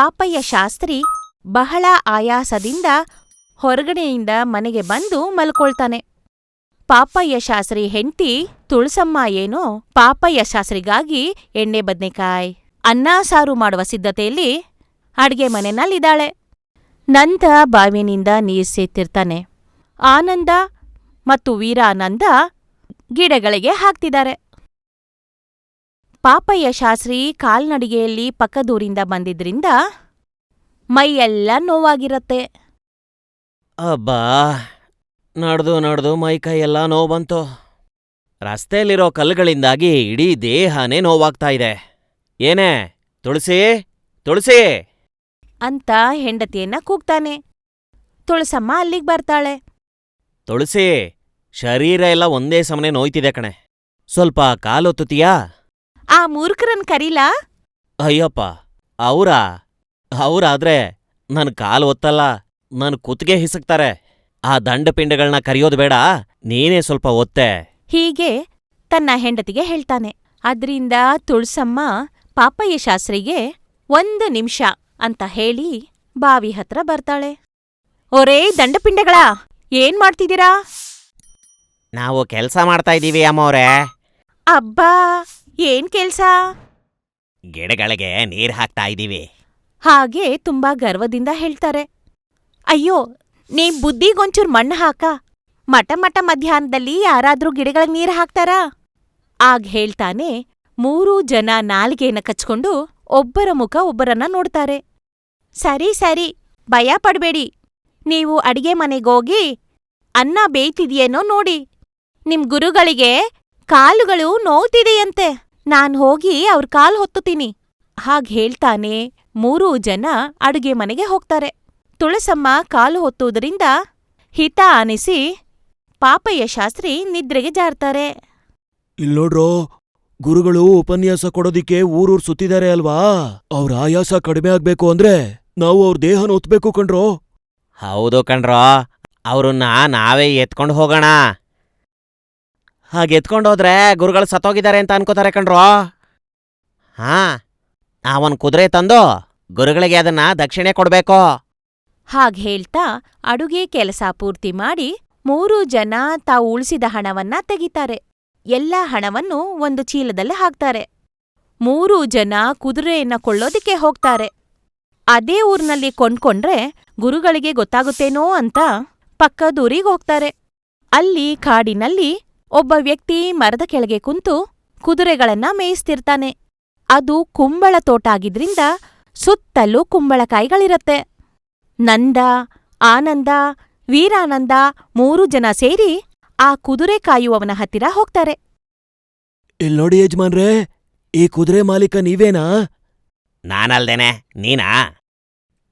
ಪಾಪಯ್ಯ ಶಾಸ್ತ್ರಿ ಬಹಳ ಆಯಾಸದಿಂದ ಹೊರಗಡೆಯಿಂದ ಮನೆಗೆ ಬಂದು ಮಲ್ಕೊಳ್ತಾನೆ. ಪಾಪಯ್ಯ ಶಾಸ್ತ್ರಿ ಹೆಂಡ್ತಿ ತುಳಸಮ್ಮ ಏನೋ ಪಾಪಯ್ಯ ಶಾಸ್ತ್ರಿಗಾಗಿ ಎಣ್ಣೆ ಬದ್ನೆಕಾಯ್, ಅನ್ನ ಸಾರು ಮಾಡುವ ಸಿದ್ಧತೆಯಲ್ಲಿ ಅಡ್ಗೆ ಮನೆಯಲ್ಲಿದ್ದಾಳೆ. ನಂದ ಬಾವಿನಿಂದ ನೀರು ಸೇತಿರ್ತಾನೆ ಆನಂದ ಮತ್ತು ವೀರಾನಂದ ಗಿಡಗಳಿಗೆ ಹಾಕ್ತಿದ್ದಾರೆ. ಪಾಪಯ್ಯ ಶಾಸ್ತ್ರಿ ಕಾಲ್ನಡಿಗೆಯಲ್ಲಿ ಪಕ್ಕದೂರಿಂದ ಬಂದಿದ್ರಿಂದ ಮೈಯೆಲ್ಲ ನೋವಾಗಿರತ್ತೆ. ಅಬ್ಬಾ ನಡ್ದು ನಡ್ದು ಮೈ ಕೈಯೆಲ್ಲ ನೋವು ಬಂತು ರಸ್ತೆಯಲ್ಲಿರೋ ಕಲ್ಲುಗಳಿಂದಾಗಿ ಇಡೀ ದೇಹನೇ ನೋವಾಗ್ತಾ ಇದೆ. ಏನೇ ತುಳಸಿ ತುಳಸಿ! ಅಂತ ಹೆಂಡತಿಯನ್ನ ಕೂಗ್ತಾನೆ. ತುಳಸಮ್ಮ ಅಲ್ಲಿಗ್ ಬರ್ತಾಳೆ. ತುಳಸಿ ಶರೀರ ಎಲ್ಲ ಒಂದೇ ಸಮನೆ ನೋಯ್ತಿದೆ ಕಣೆ. ಸ್ವಲ್ಪ ಕಾಲೊತ್ತುತ್ತೀಯಾ? ಆ ಮೂರ್ಖರನ್ ಕರೀಲಾ? ಅಯ್ಯಪ್ಪ ಅವ್ರಾ? ಅವ್ರಾದ್ರೆ ನನ್ ಕಾಲು ಒತ್ತಲ್ಲ ನನ್ ಕುತ್ತಿಗೆ ಹಿಸಕ್ತಾರೆ. ಆ ದಂಡಪಿಂಡಗಳನ್ನ ಕರೆಯೋದು ಬೇಡ ನೀನೇ ಸ್ವಲ್ಪ ಒತ್ತೆ. ಹೀಗೆ ತನ್ನ ಹೆಂಡತಿಗೆ ಹೇಳ್ತಾನೆ. ಅದ್ರಿಂದ ತುಳ್ಸಮ್ಮ ಪಾಪಯ್ಯ ಶಾಸ್ತ್ರಿಗೆ ಒಂದು ನಿಮಿಷ ಅಂತ ಹೇಳಿ ಬಾವಿ ಹತ್ರ ಬರ್ತಾಳೆ. ಒರೇ ದಂಡಪಿಂಡಗಳ ಏನ್ ಮಾಡ್ತಿದ್ದೀರಾ? ನಾವು ಕೆಲಸ ಮಾಡ್ತಾ ಇದ್ದೀವಿ ಅಮ್ಮವ್ರೆ. ಅಬ್ಬಾ! ಏನ್ ಕೆಲ್ಸ? ಗಿಡಗಳಿಗೆ ನೀರ್ ಹಾಕ್ತಾ ಇದೀವಿ. ಹಾಗೆ ತುಂಬಾ ಗರ್ವದಿಂದ ಹೇಳ್ತಾರೆ. ಅಯ್ಯೋ ನೀ ಬುದ್ಧಿಗೊಂಚೂರ್ ಮಣ್ಣು ಹಾಕ. ಮಟ ಮಟ ಮಧ್ಯಾಹ್ನದಲ್ಲಿ ಯಾರಾದ್ರೂ ಗಿಡಗಳಿಗೆ ನೀರು ಹಾಕ್ತಾರಾ? ಆಗ ಹೇಳ್ತಾನೆ ಮೂರೂ ಜನ ನಾಲ್ಗೆನ ಕಚ್ಕೊಂಡು ಒಬ್ಬರ ಮುಖ ಒಬ್ಬರನ್ನ ನೋಡ್ತಾರೆ. ಸರಿ ಸರಿ ಭಯ ಪಡ್ಬೇಡಿ. ನೀವು ಅಡಿಗೆ ಮನೆಗೋಗಿ ಅನ್ನ ಬೇಯ್ತಿದೆಯೇನೋ ನೋಡಿ. ನಿಮ್ ಗುರುಗಳಿಗೆ ಕಾಲುಗಳು ನೋವ್ತಿದೆಯಂತೆ. ನಾನ್ ಹೋಗಿ ಅವ್ರ ಕಾಲ್ ಹೊತ್ತುತೀನಿ. ಹಾಗ್ ಹೇಳ್ತಾನೆ ಮೂರೂ ಜನ ಅಡುಗೆ ಮನೆಗೆ ಹೋಗ್ತಾರೆ. ತುಳಸಮ್ಮ ಕಾಲು ಹೊತ್ತುವುದರಿಂದ ಹಿತ ಅನಿಸಿ ಪಾಪಯ್ಯ ಶಾಸ್ತ್ರಿ ನಿದ್ರೆಗೆ ಜಾರ್ತಾರೆ. ಇಲ್ನೋಡ್ರೋ ಗುರುಗಳು ಉಪನ್ಯಾಸ ಕೊಡೋದಿಕ್ಕೆ ಊರೂರ್ ಸುತ್ತಿದ್ದಾರೆ ಅಲ್ವಾ? ಅವ್ರ ಆಯಾಸ ಕಡಿಮೆ ಆಗ್ಬೇಕು ಅಂದ್ರೆ ನಾವು ಅವ್ರ ದೇಹನ ಒತ್ಬೇಕು ಕಣ್ರೋ. ಹೌದು ಕಣ್ರೋ ಅವ್ರನ್ನ ನಾವೇ ಎತ್ಕೊಂಡು ಹೋಗೋಣ. ಹಾಗೆ ಎತ್ಕೊಂಡೋದ್ರೆ ಗುರುಗಳು ಸತ್ತೋಗಿದ್ದಾರೆ ಅಂತ ಅನ್ಕೋತಾರೆ ಕಣ್ರೋ. ಹಾ ಅವನ್ ಕುದುರೆ ತಂದು ಗುರುಗಳಿಗೆ ಅದನ್ನ ದಕ್ಷಿಣೆ ಕೊಡ್ಬೇಕು. ಹಾಗ್ ಹೇಳ್ತಾ ಅಡುಗೆ ಕೆಲಸ ಪೂರ್ತಿ ಮಾಡಿ ಮೂರು ಜನ ತಾವು ಉಳಿಸಿದ ಹಣವನ್ನ ತೆಗಿತಾರೆ. ಎಲ್ಲ ಹಣವನ್ನು ಒಂದು ಚೀಲದಲ್ಲಿ ಹಾಕ್ತಾರೆ. ಮೂರು ಜನ ಕುದುರೆಯನ್ನ ಕೊಳ್ಳೋದಿಕ್ಕೆ ಹೋಗ್ತಾರೆ. ಅದೇ ಊರ್ನಲ್ಲಿ ಕೊಂಡ್ಕೊಂಡ್ರೆ ಗುರುಗಳಿಗೆ ಗೊತ್ತಾಗುತ್ತೇನೋ ಅಂತ ಪಕ್ಕದೂರಿಗೆ ಹೋಗ್ತಾರೆ. ಅಲ್ಲಿ ಕಾಡಿನಲ್ಲಿ ಒಬ್ಬ ವ್ಯಕ್ತಿ ಮರದ ಕೆಳಗೆ ಕುಂತು ಕುದುರೆಗಳನ್ನ ಮೇಯಿಸ್ತಿರ್ತಾನೆ. ಅದು ಕುಂಬಳ ತೋಟ ಆಗಿದ್ರಿಂದ ಸುತ್ತಲೂ ಕುಂಬಳಕಾಯಿಗಳಿರತ್ತೆ. ನಂದ ಆನಂದ ವೀರಾನಂದ ಮೂರು ಜನ ಸೇರಿ ಆ ಕುದುರೆ ಕಾಯುವವನ ಹತ್ತಿರ ಹೋಗ್ತಾರೆ. ಇಲ್ನೋಡಿ ಯಜಮಾನ್ರೇ ಈ ಕುದುರೆ ಮಾಲೀಕ ನೀವೇನಾ? ನಾನಲ್ದೇನೆ ನೀನಾ?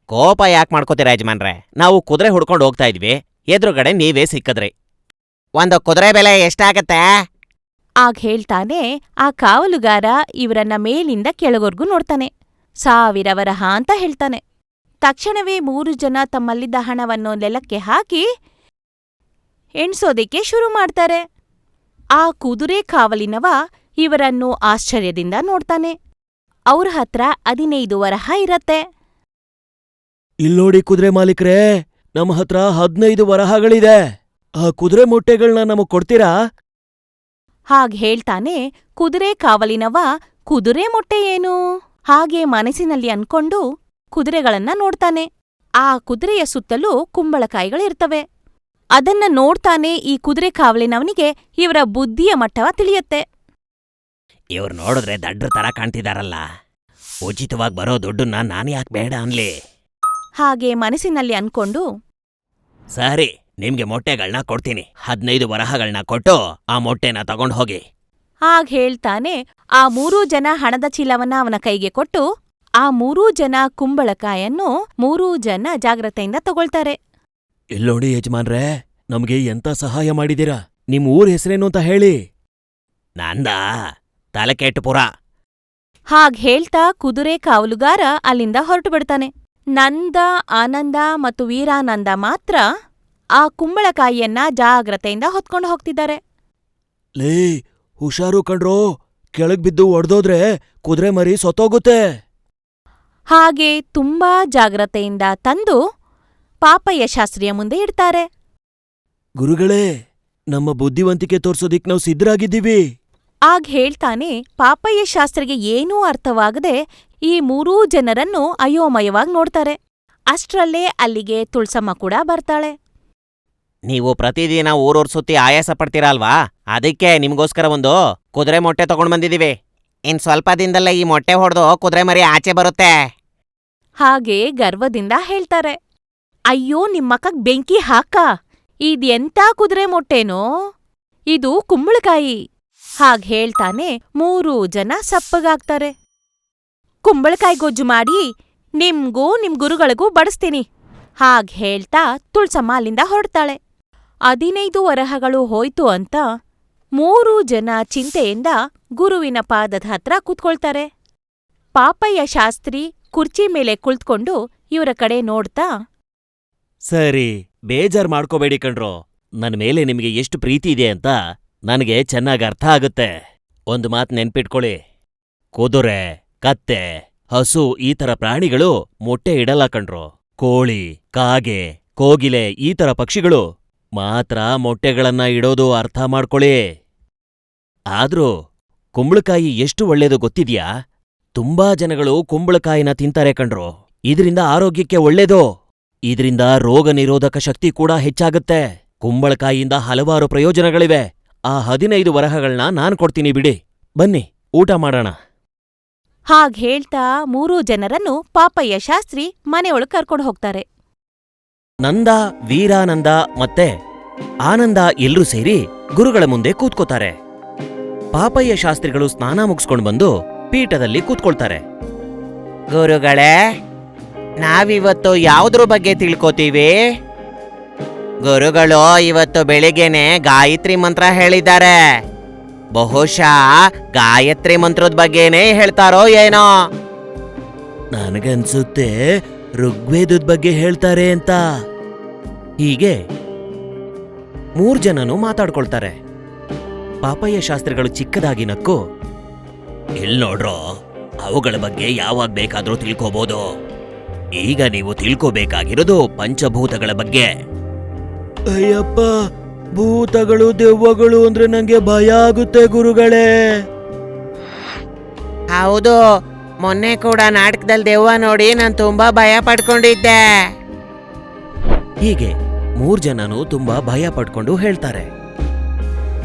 ಕೋಪ ಯಾಕೆ ಮಾಡ್ಕೋತೀರ ಯಜಮಾನ್ರೆ? ನಾವು ಕುದುರೆ ಹುಡ್ಕೊಂಡು ಹೋಗ್ತಾ ಇದ್ವಿ ಎದುರುಗಡೆ ನೀವೇ ಸಿಕ್ಕದ್ರಿ. ಒಂದು ಕುದುರೆ ಬೆಲೆ ಎಷ್ಟಾಗತ್ತೆ? ಆಗ ಹೇಳ್ತಾನೆ ಆ ಕಾವಲುಗಾರ ಇವರನ್ನ ಮೇಲಿಂದ ಕೆಳಗೊರ್ಗೂ ನೋಡ್ತಾನೆ. ಸಾವಿರ ವರಹ ಅಂತ ಹೇಳ್ತಾನೆ. ತಕ್ಷಣವೇ ಮೂರು ಜನ ತಮ್ಮಲ್ಲಿದ್ದ ಹಣವನ್ನು ನೆಲಕ್ಕೆ ಹಾಕಿ ಎಣ್ಸೋದಿಕ್ಕೆ ಶುರು ಮಾಡ್ತಾರೆ. ಆ ಕುದುರೆ ಕಾವಲಿನವ ಇವರನ್ನು ಆಶ್ಚರ್ಯದಿಂದ ನೋಡ್ತಾನೆ. ಅವ್ರ ಹತ್ರ ಹದಿನೈದು ವರಹ ಇರತ್ತೆ. ಇಲ್ಲೋಡಿ ಕುದುರೆ ಮಾಲೀಕ್ರೇ ನಮ್ಮ ಹತ್ರ ಹದಿನೈದು ವರಹಗಳಿದೆ. ಆ ಕುದುರೆ ಮೊಟ್ಟೆಗಳ್ನ ನಮಗ್ ಕೊಡ್ತೀರಾ? ಹಾಗ್ ಹೇಳ್ತಾನೆ ಕುದುರೆ ಕಾವಲಿನವ ಕುದುರೆ ಮೊಟ್ಟೆ ಏನು? ಹಾಗೆ ಮನಸ್ಸಿನಲ್ಲಿ ಅನ್ಕೊಂಡು ಕುದುರೆಗಳನ್ನ ನೋಡ್ತಾನೆ. ಆ ಕುದುರೆಯ ಸುತ್ತಲೂ ಕುಂಬಳಕಾಯಿಗಳಿರ್ತವೆ. ಅದನ್ನ ನೋಡ್ತಾನೆ ಈ ಕುದುರೆ ಕಾವಲಿನವನಿಗೆ ಇವರ ಬುದ್ಧಿಯ ಮಟ್ಟವ ತಿಳಿಯತ್ತೆ. ಇವ್ರು ನೋಡಿದ್ರೆ ದಡ್ರ ತರ ಕಾಣ್ತಿದಾರಲ್ಲ. ಉಚಿತವಾಗಿ ಬರೋ ದುಡ್ಡನ್ನ ನಾನು ಯಾಕೆ ಬೇಡ ಅನ್ಲಿ. ಹಾಗೆ ಮನಸ್ಸಿನಲ್ಲಿ ಅನ್ಕೊಂಡು ಸರಿ. ನಿಮ್ಗೆ ಮೊಟ್ಟೆಗಳನ್ನ ಕೊಡ್ತೀನಿ. ಹದಿನೈದು ವರಹಗಳನ್ನ ಕೊಟ್ಟು ಆ ಮೊಟ್ಟೆನ ತಗೊಂಡ್ ಹೋಗಿ. ಹಾಗ್ ಹೇಳ್ತಾನೆ ಆ ಮೂರೂ ಜನ ಹಣದ ಚೀಲವನ್ನ ಅವನ ಕೈಗೆ ಕೊಟ್ಟು ಆ ಮೂರೂ ಜನ ಕುಂಬಳಕಾಯನ್ನು ಮೂರೂ ಜನ ಜಾಗ್ರತೆಯಿಂದ ತಗೊಳ್ತಾರೆ. ಎಲ್ಲೋಡಿ ಯಜಮಾನ್ರೇ ನಮ್ಗೆ ಎಂತ ಸಹಾಯ ಮಾಡಿದೀರಾ? ನಿಮ್ ಊರ್ ಹೆಸರೇನು ಅಂತ ಹೇಳಿ. ನಂದ? ತಲೆಕೆಟ್ಟುಪುರ ಹಾಗ್ ಹೇಳ್ತಾ ಕುದುರೆ ಕಾವಲುಗಾರ ಅಲ್ಲಿಂದ ಹೊರಟು ಬಿಡ್ತಾನೆ. ನಂದ ಆನಂದ ಮತ್ತು ವೀರಾನಂದ ಮಾತ್ರ ಆ ಕುಂಬಳಕಾಯಿಯನ್ನ ಜಾಗ್ರತೆಯಿಂದ ಹೊತ್ಕೊಂಡು ಹೋಗ್ತಿದ್ದಾರೆ. ಲೇ ಹುಷಾರು ಕಣ್ರೋ. ಕೆಳಗ್ ಬಿದ್ದು ಒಡ್ದೋದ್ರೆ ಕುದುರೆ ಮರಿ ಸೊತ್ತೋಗುತ್ತೆ. ಹಾಗೆ ತುಂಬಾ ಜಾಗ್ರತೆಯಿಂದ ತಂದು ಪಾಪಯ್ಯ ಶಾಸ್ತ್ರಿಯ ಮುಂದೆ ಇಡ್ತಾರೆ. ಗುರುಗಳೇ ನಮ್ಮ ಬುದ್ಧಿವಂತಿಕೆ ತೋರ್ಸೋದಿಕ್ ನಾವು ಸಿದ್ಧರಾಗಿದ್ದೀವಿ. ಆಗ ಹೇಳ್ತಾನೆ ಪಾಪಯ್ಯ ಶಾಸ್ತ್ರಿಗೆ ಏನೂ ಅರ್ಥವಾಗದೆ ಈ ಮೂರೂ ಜನರನ್ನು ಅಯೋಮಯವಾಗಿ ನೋಡ್ತಾರೆ. ಅಷ್ಟ್ರಲ್ಲೇ ಅಲ್ಲಿಗೆ ತುಳ್ಸಮ್ಮ ಕೂಡ ಬರ್ತಾಳೆ. ನೀವು ಪ್ರತಿದಿನ ಊರೂರ್ ಸುತ್ತಿ ಆಯಾಸ ಪಡ್ತೀರಾ ಅಲ್ವಾ ಅದಕ್ಕೆ ನಿಮಗೋಸ್ಕರ ಒಂದು ಕುದುರೆ ಮೊಟ್ಟೆ ತಗೊಂಡ್ ಬಂದಿದ್ದೀವಿ ಇನ್ ಸ್ವಲ್ಪ ದಿನದಲ್ಲೇ ಈ ಮೊಟ್ಟೆ ಹೊಡೆದು ಕುದುರೆ ಮರಿ ಆಚೆ ಬರುತ್ತೆ. ಹಾಗೆ ಗರ್ವದಿಂದ ಹೇಳ್ತಾರೆ. ಅಯ್ಯೋ ನಿಮ್ಮಕ್ಕ ಬೆಂಕಿ ಹಾಕ. ಇದೆಂಥ ಕುದುರೆ ಮೊಟ್ಟೆನೋ? ಇದು ಕುಂಬಳಕಾಯಿ. ಹಾಗ್ ಹೇಳ್ತಾನೆ ಮೂರು ಜನ ಸಪ್ಪಗಾಗ್ತಾರೆ. ಕುಂಬಳಕಾಯಿ ಗೊಜ್ಜು ಮಾಡಿ ನಿಮ್ಗೂ ನಿಮ್ ಗುರುಗಳಿಗೂ ಬಡಿಸ್ತೀನಿ. ಹಾಗ್ ಹೇಳ್ತಾ ತುಳ್ಸಮ್ಮ ಅಲ್ಲಿಂದ ಹೊರಡ್ತಾಳೆ. ಹದಿನೈದು ವರಹಗಳು ಹೋಯ್ತು ಅಂತ ಮೂರೂ ಜನ ಚಿಂತೆಯಿಂದ ಗುರುವಿನ ಪಾದದ ಹತ್ರ ಕೂತ್ಕೊಳ್ತಾರೆ. ಪಾಪಯ್ಯ ಶಾಸ್ತ್ರಿ ಕುರ್ಚಿ ಮೇಲೆ ಕುಳಿತ್ಕೊಂಡು ಇವರ ಕಡೆ ನೋಡ್ತಾ, ಸರಿ, ಬೇಜಾರ್ ಮಾಡ್ಕೋಬೇಡಿ ಕಣ್ರೋ. ನನ್ ಮೇಲೆ ನಿಮಗೆ ಎಷ್ಟು ಪ್ರೀತಿ ಇದೆ ಅಂತ ನನಗೆ ಚೆನ್ನಾಗ್ ಅರ್ಥ ಆಗುತ್ತೆ. ಒಂದು ಮಾತ್ ನೆನ್ಪಿಟ್ಕೊಳ್ಳಿ. ಕುದುರೆ, ಕತ್ತೆ, ಹಸು ಈ ಥರ ಪ್ರಾಣಿಗಳು ಮೊಟ್ಟೆ ಇಡಲ್ಲ ಕಣ್ರೋ. ಕೋಳಿ, ಕಾಗೆ, ಕೋಗಿಲೆ ಈ ಥರ ಪಕ್ಷಿಗಳು ಮಾತ್ರ ಮೊಟ್ಟೆಗಳನ್ನ ಇಡೋದು ಅರ್ಥ ಮಾಡ್ಕೊಳ್ಳಿ. ಆದ್ರೂ, ಕುಂಬಳಕಾಯಿ ಎಷ್ಟು ಒಳ್ಳೇದು ಗೊತ್ತಿದ್ಯಾ? ತುಂಬಾ ಜನಗಳು ಕುಂಬಳಕಾಯಿನ ತಿಂತಾರೆ ಕಣ್ರೋ. ಇದರಿಂದ ಆರೋಗ್ಯಕ್ಕೆ ಒಳ್ಳೇದು. ಇದರಿಂದ ರೋಗ ನಿರೋಧಕ ಶಕ್ತಿ ಕೂಡ ಹೆಚ್ಚಾಗುತ್ತೆ. ಕುಂಬಳಕಾಯಿಯಿಂದ ಹಲವಾರು ಪ್ರಯೋಜನಗಳಿವೆ. ಆ ಹದಿನೈದು ವರಹಗಳನ್ನ ನಾನ್ ಕೊಡ್ತೀನಿ ಬಿಡಿ. ಬನ್ನಿ, ಊಟ ಮಾಡೋಣ. ಹಾಗ್ ಹೇಳ್ತಾ ಮೂರೂ ಜನರನ್ನು ಪಾಪಯ್ಯ ಶಾಸ್ತ್ರಿ ಮನೆಯೊಳಗ್ ಕರ್ಕೊಂಡು ಹೋಗ್ತಾರೆ. ನಂದ, ವೀರಾನಂದ ಮತ್ತೆ ಆನಂದ ಎಲ್ಲರೂ ಸೇರಿ ಗುರುಗಳ ಮುಂದೆ ಕೂತ್ಕೋತಾರೆ. ಪಾಪಯ್ಯ ಶಾಸ್ತ್ರಿಗಳು ಸ್ನಾನ ಮುಗಿಸ್ಕೊಂಡು ಬಂದು ಪೀಠದಲ್ಲಿ ಕೂತ್ಕೊಳ್ತಾರೆ. ಗುರುಗಳೇ, ನಾವಿವತ್ತು ಯಾವ್ದ್ರ ಬಗ್ಗೆ ತಿಳ್ಕೊತೀವಿ? ಗುರುಗಳು ಇವತ್ತು ಬೆಳಿಗ್ಗೆನೆ ಗಾಯತ್ರಿ ಮಂತ್ರ ಹೇಳಿದ್ದಾರೆ. ಬಹುಶಃ ಗಾಯತ್ರಿ ಮಂತ್ರದ ಬಗ್ಗೆನೇ ಹೇಳ್ತಾರೋ ಏನೋ? ನನಗನ್ಸುತ್ತೆ ಋಗ್ವೇದದ ಬಗ್ಗೆ ಹೇಳ್ತಾರೆ ಅಂತ. ಹೀಗೆ ಮೂರ್ ಜನನು ಮಾತಾಡ್ಕೊಳ್ತಾರೆ. ಪಾಪಯ್ಯ ಶಾಸ್ತ್ರಗಳು ಚಿಕ್ಕದಾಗಿ ನಕ್ಕು ಇಲ್ ನೋಡ್ರೋ ಅವುಗಳ ಬಗ್ಗೆ ಯಾವಾಗ ಬೇಕಾದ್ರೂ ತಿಳ್ಕೋಬಹುದು ಈಗ ನೀವು ತಿಳ್ಕೋಬೇಕಾಗಿರೋದು ಪಂಚಭೂತಗಳ ಬಗ್ಗೆ. ಅಯ್ಯಪ್ಪ ಭೂತಗಳು ದೆವ್ವಗಳು ಅಂದ್ರೆ ನಂಗೆ ಭಯ ಆಗುತ್ತೆ ಗುರುಗಳೇ. ಹೌದು ಮೊನ್ನೆ ಕೂಡ ನಾಟಕದಲ್ಲಿ ದೆವ್ವ ನೋಡಿ ನಾನು ತುಂಬಾ ಭಯ ಪಡ್ಕೊಂಡಿದ್ದೆ. ಹೀಗೆ ಮೂರ್ ಜನನು ತುಂಬಾ ಭಯ ಪಡ್ಕೊಂಡು ಹೇಳ್ತಾರೆ.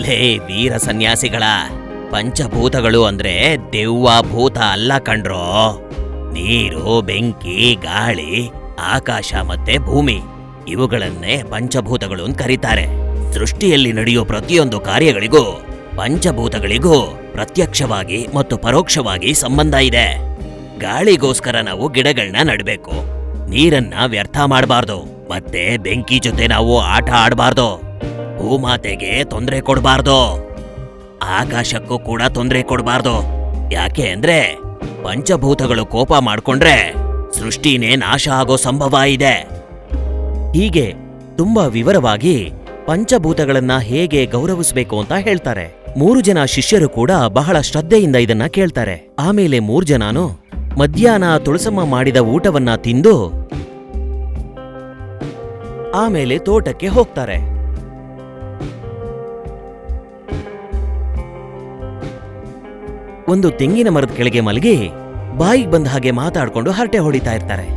ಲೇ ವೀರ ಸನ್ಯಾಸಿಗಳ, ಪಂಚಭೂತಗಳು ಅಂದ್ರೆ ದೆವ್ವ ಭೂತ ಅಲ್ಲ ಕಂಡ್ರೋ ನೀರು, ಬೆಂಕಿ, ಗಾಳಿ, ಆಕಾಶ ಮತ್ತೆ ಭೂಮಿ, ಇವುಗಳನ್ನೇ ಪಂಚಭೂತಗಳು ಅಂತ ಕರೀತಾರೆ. ಸೃಷ್ಟಿಯಲ್ಲಿ ನಡೆಯೋ ಪ್ರತಿಯೊಂದು ಕಾರ್ಯಗಳಿಗೂ ಪಂಚಭೂತಗಳಿಗೂ ಪ್ರತ್ಯಕ್ಷವಾಗಿ ಮತ್ತು ಪರೋಕ್ಷವಾಗಿ ಸಂಬಂಧ ಇದೆ. ಗಾಳಿಗೋಸ್ಕರ ನಾವು ಗಿಡಗಳನ್ನ ನಡಬೇಕು. ನೀರನ್ನ ವ್ಯರ್ಥ ಮಾಡಬಾರ್ದು. ಮತ್ತೆ ಬೆಂಕಿ ಜೊತೆ ನಾವು ಆಟ ಆಡಬಾರ್ದು. ಭೂಮಾತೆಗೆ ತೊಂದರೆ ಕೊಡಬಾರ್ದು. ಆಕಾಶಕ್ಕೂ ಕೂಡ ತೊಂದರೆ ಕೊಡಬಾರ್ದು. ಯಾಕೆ ಅಂದ್ರೆ ಪಂಚಭೂತಗಳು ಕೋಪ ಮಾಡ್ಕೊಂಡ್ರೆ ಸೃಷ್ಟಿನೇ ನಾಶ ಆಗೋ ಸಂಭವ ಇದೆ. ಹೀಗೆ ತುಂಬಾ ವಿವರವಾಗಿ ಪಂಚಭೂತಗಳನ್ನ ಹೇಗೆ ಗೌರವಿಸಬೇಕು ಅಂತ ಹೇಳ್ತಾರೆ. ಮೂರು ಜನ ಶಿಷ್ಯರು ಕೂಡ ಬಹಳ ಶ್ರದ್ಧೆಯಿಂದ ಇದನ್ನ ಕೇಳ್ತಾರೆ. ಆಮೇಲೆ ಮೂರ್ ಜನನು ಮಧ್ಯಾಹ್ನ ತುಳಸಮ್ಮ ಮಾಡಿದ ಊಟವನ್ನ ತಿಂದು ಆಮೇಲೆ ತೋಟಕ್ಕೆ ಹೋಗ್ತಾರೆ. ಒಂದು ತೆಂಗಿನ ಮರದ ಕೆಳಗೆ ಮಲಗಿ ಬಾಯಿಗೆ ಬಂದ ಹಾಗೆ ಮಾತಾಡ್ಕೊಂಡು ಹರಟೆ ಹೊಡಿತಾ ಇರ್ತಾರೆ.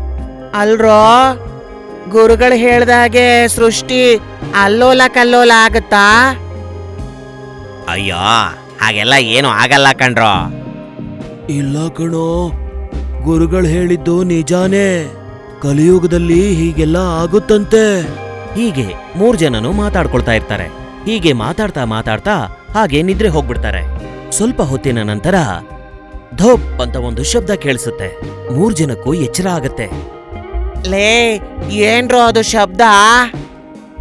ಅಲ್ರೋ, ಗುರುಗಳು ಹೇಳ್ದಾಗೆ ಸೃಷ್ಟಿ ಅಲ್ಲೋಲ ಕಲ್ಲೋಲ ಆಗುತ್ತಾ? ಅಯ್ಯೋ ಹಾಗೆಲ್ಲ ಏನು ಆಗಲ್ಲ ಕಣ್ರೋ. ಇಲ್ಲ ಕಣೋ ಗುರುಗಳು ಹೇಳಿದ್ದು ನಿಜಾನೇ. ಕಲಿಯುಗದಲ್ಲಿ ಹೀಗೆಲ್ಲ ಆಗುತ್ತಂತೆ. ಹೀಗೆ ಮೂರ್ ಜನನು ಮಾತಾಡ್ಕೊಳ್ತಾ ಇರ್ತಾರೆ. ಹೀಗೆ ಮಾತಾಡ್ತಾ ಮಾತಾಡ್ತಾ ಹಾಗೆ ನಿದ್ರೆ ಹೋಗ್ಬಿಡ್ತಾರೆ. ಸ್ವಲ್ಪ ಹೊತ್ತಿನ ನಂತರ ಧೋಪ್ ಅಂತ ಒಂದು ಶಬ್ದ ಕೇಳಿಸುತ್ತೆ. ಮೂರ್ ಜನಕ್ಕೂ ಎಚ್ಚರ ಆಗತ್ತೆ. ಲೇ ಏನ್ರೋ ಅದು ಶಬ್ದ?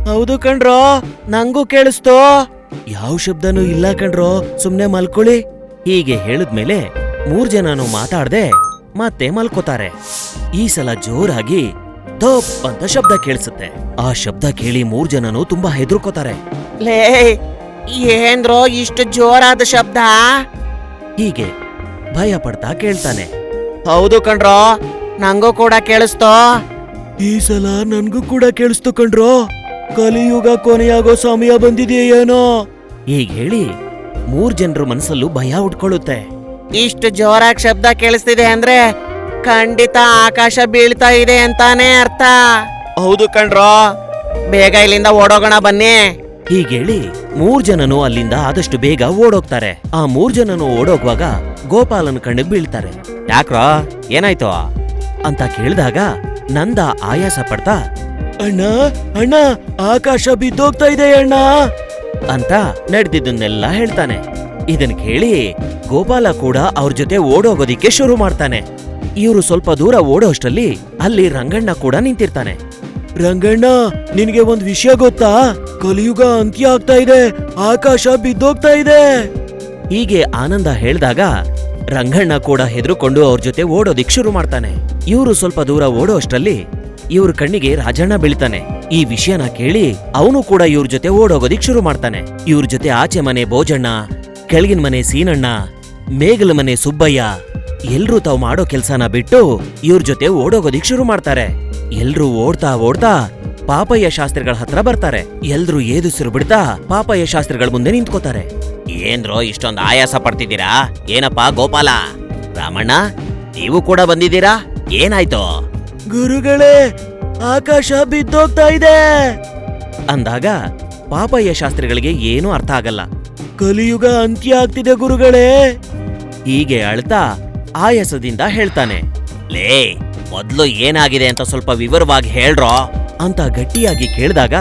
ಹೌದು ಕಣ್ರೋ ನಂಗೂ ಕೇಳಿಸ್ತು. ಯಾವ ಶಬ್ದನೂ ಇಲ್ಲ ಕಣ್ರೋ ಸುಮ್ನೆ ಮಲ್ಕೊಳ್ಳಿ. ಹೀಗೆ ಹೇಳಿದ್ಮೇಲೆ ಮೂರ್ ಜನನು ಮಾತಾಡ್ದೆ ಮತ್ತೆ ಮಲ್ಕೋತಾರೆ. ಈ ಸಲ ಜೋರಾಗಿ ಧೋಪ್ ಅಂತ ಶಬ್ದ ಕೇಳಿಸುತ್ತೆ. ಆ ಶಬ್ದ ಕೇಳಿ ಮೂರ್ ಜನನು ತುಂಬಾ ಹೆದರ್ಕೋತಾರೆ. ಲೇ ಏನ್ರೋ ಇಷ್ಟು ಜೋರಾದ ಶಬ್ದ? ಹೀಗೆ ಭಯ ಪಡ್ತಾ ಕೇಳ್ತಾನೆ. ಹೌದು ಕಣ್ರೋ ನಂಗೂ ಕೂಡ ಕೇಳಿಸ್ತೋ. ಈ ಸಲ ನನ್ಗೂ ಕೂಡ ಕೇಳಿಸ್ತು ಕಣ್ರೋ. ಕಲಿಯುಗ ಕೊನೆಯಾಗೋ ಸಮಯ ಬಂದಿದೆಯೇನೋ? ಈಗ ಹೇಳಿ ಮೂರ್ ಜನರ ಮನಸ್ಸಲ್ಲೂ ಭಯ ಉಟ್ಕೊಳ್ಳುತ್ತೆ. ಇಷ್ಟು ಜೋರಾಗಿ ಶಬ್ದ ಕೇಳಿಸ್ತಿದೆ ಅಂದ್ರೆ ಖಂಡಿತ ಆಕಾಶ ಬೀಳ್ತಾ ಇದೆ ಅಂತಾನೆ ಅರ್ಥ. ಹೌದು ಕಣ್ರೋ. ಬೇಗ ಇಲ್ಲಿಂದ ಓಡೋಗೋಣ ಬನ್ನಿ. ಹೀಗೇಳಿ ಮೂರ್ ಜನನು ಅಲ್ಲಿಂದ ಆದಷ್ಟು ಬೇಗ ಓಡೋಗ್ತಾರೆ. ಆ ಮೂರ್ ಜನನು ಓಡೋಗುವಾಗ ಗೋಪಾಲನ ಕಣ್ಣಿಗೆ ಬೀಳ್ತಾರೆ. ಯಾಕ್ರೋ ಏನಾಯ್ತೋ? ಅಂತ ಕೇಳಿದಾಗ ನಂದ ಆಯಾಸ ಪಡ್ತಾ ಅಣ್ಣ ಅಣ್ಣ ಆಕಾಶ ಬಿದ್ದೋಗ್ತಾ ಇದೆ ಅಣ್ಣ. ಅಂತ ನಡೆದಿದ್ದನ್ನೆಲ್ಲ ಹೇಳ್ತಾನೆ. ಇದನ್ ಕೇಳಿ ಗೋಪಾಲ ಕೂಡ ಅವ್ರ ಜೊತೆ ಓಡೋಗೋದಿಕ್ಕೆ ಶುರು ಮಾಡ್ತಾನೆ. ಇವರು ಸ್ವಲ್ಪ ದೂರ ಓಡೋಷ್ಟರಲ್ಲಿ ಅಲ್ಲಿ ರಂಗಣ್ಣ ಕೂಡ ನಿಂತಿರ್ತಾನೆ. ರಂಗಣ್ಣ ನಿನಗೆ ಒಂದ್ ವಿಷಯ ಗೊತ್ತಾ? ಕಲಿಯುಗ ಅಂತ್ಯ ಆಗ್ತಾ ಇದೆ ಆಕಾಶ ಬಿದ್ದೋಗ್ತಾ ಇದೆ. ಹೀಗೆ ಆನಂದ ಹೇಳ್ದಾಗ ರಂಗಣ್ಣ ಕೂಡ ಹೆದರುಕೊಂಡು ಅವ್ರ ಜೊತೆ ಓಡೋದಿಕ್ ಶುರು ಮಾಡ್ತಾನೆ. ಇವರು ಸ್ವಲ್ಪ ದೂರ ಓಡೋ ಅಷ್ಟ್ರಲ್ಲಿ ಇವ್ರ ಕಣ್ಣಿಗೆ ರಾಜಣ್ಣ ಬೀಳ್ತಾನೆ. ಈ ವಿಷಯನ ಕೇಳಿ ಅವನು ಕೂಡ ಇವ್ರ ಜೊತೆ ಓಡೋಗೋದಿಕ್ ಶುರು ಮಾಡ್ತಾನೆ. ಇವ್ರ ಜೊತೆ ಆಚೆ ಮನೆ ಭೋಜಣ್ಣ, ಕೆಳಗಿನ ಮನೆ ಸೀನಣ್ಣ, ಮೇಗಲ ಮನೆ ಸುಬ್ಬಯ್ಯ, ಎಲ್ರೂ ತಾವು ಮಾಡೋ ಕೆಲ್ಸನ ಬಿಟ್ಟು ಇವ್ರ ಜೊತೆ ಓಡೋಗೋದಿಕ್ ಶುರು ಮಾಡ್ತಾರೆ. ಎಲ್ರೂ ಓಡ್ತಾ ಓಡ್ತಾ ಪಾಪಯ್ಯ ಶಾಸ್ತ್ರಿಗಳ ಹತ್ರ ಬರ್ತಾರೆ. ಎಲ್ರೂ ಏದುಸಿರು ಬಿಡ್ತಾ ಪಾಪಯ್ಯ ಶಾಸ್ತ್ರಿಗಳ ಮುಂದೆ ನಿಂತ್ಕೋತಾರೆ. ಏನ್ರೋ ಇಷ್ಟೊಂದು ಆಯಾಸ ಪಡ್ತಿದ್ದೀರಾ? ಏನಪ್ಪಾ ಗೋಪಾಲ? ರಾಮಣ್ಣ, ನೀವು ಕೂಡ ಬಂದಿದ್ದೀರಾ? ಏನಾಯ್ತು? ಗುರುಗಳೇ ಆಕಾಶ ಬಿದ್ದೋಗ್ತಾ ಇದೆ. ಅಂದಾಗ ಪಾಪಯ್ಯ ಶಾಸ್ತ್ರಿಗಳಿಗೆ ಏನೂ ಅರ್ಥ ಆಗಲ್ಲ. ಕಲಿಯುಗ ಅಂತ್ಯ ಆಗ್ತಿದೆ ಗುರುಗಳೇ. ಹೀಗೆ ಅಳ್ತಾ ಆಯಾಸದಿಂದ ಹೇಳ್ತಾನೆ ಲೇ ಮೊದ್ಲು ಏನಾಗಿದೆ ಅಂತ ಸ್ವಲ್ಪ ವಿವರವಾಗಿ ಹೇಳ್ರೋ? ಅಂತ ಗಟ್ಟಿಯಾಗಿ ಕೇಳಿದಾಗ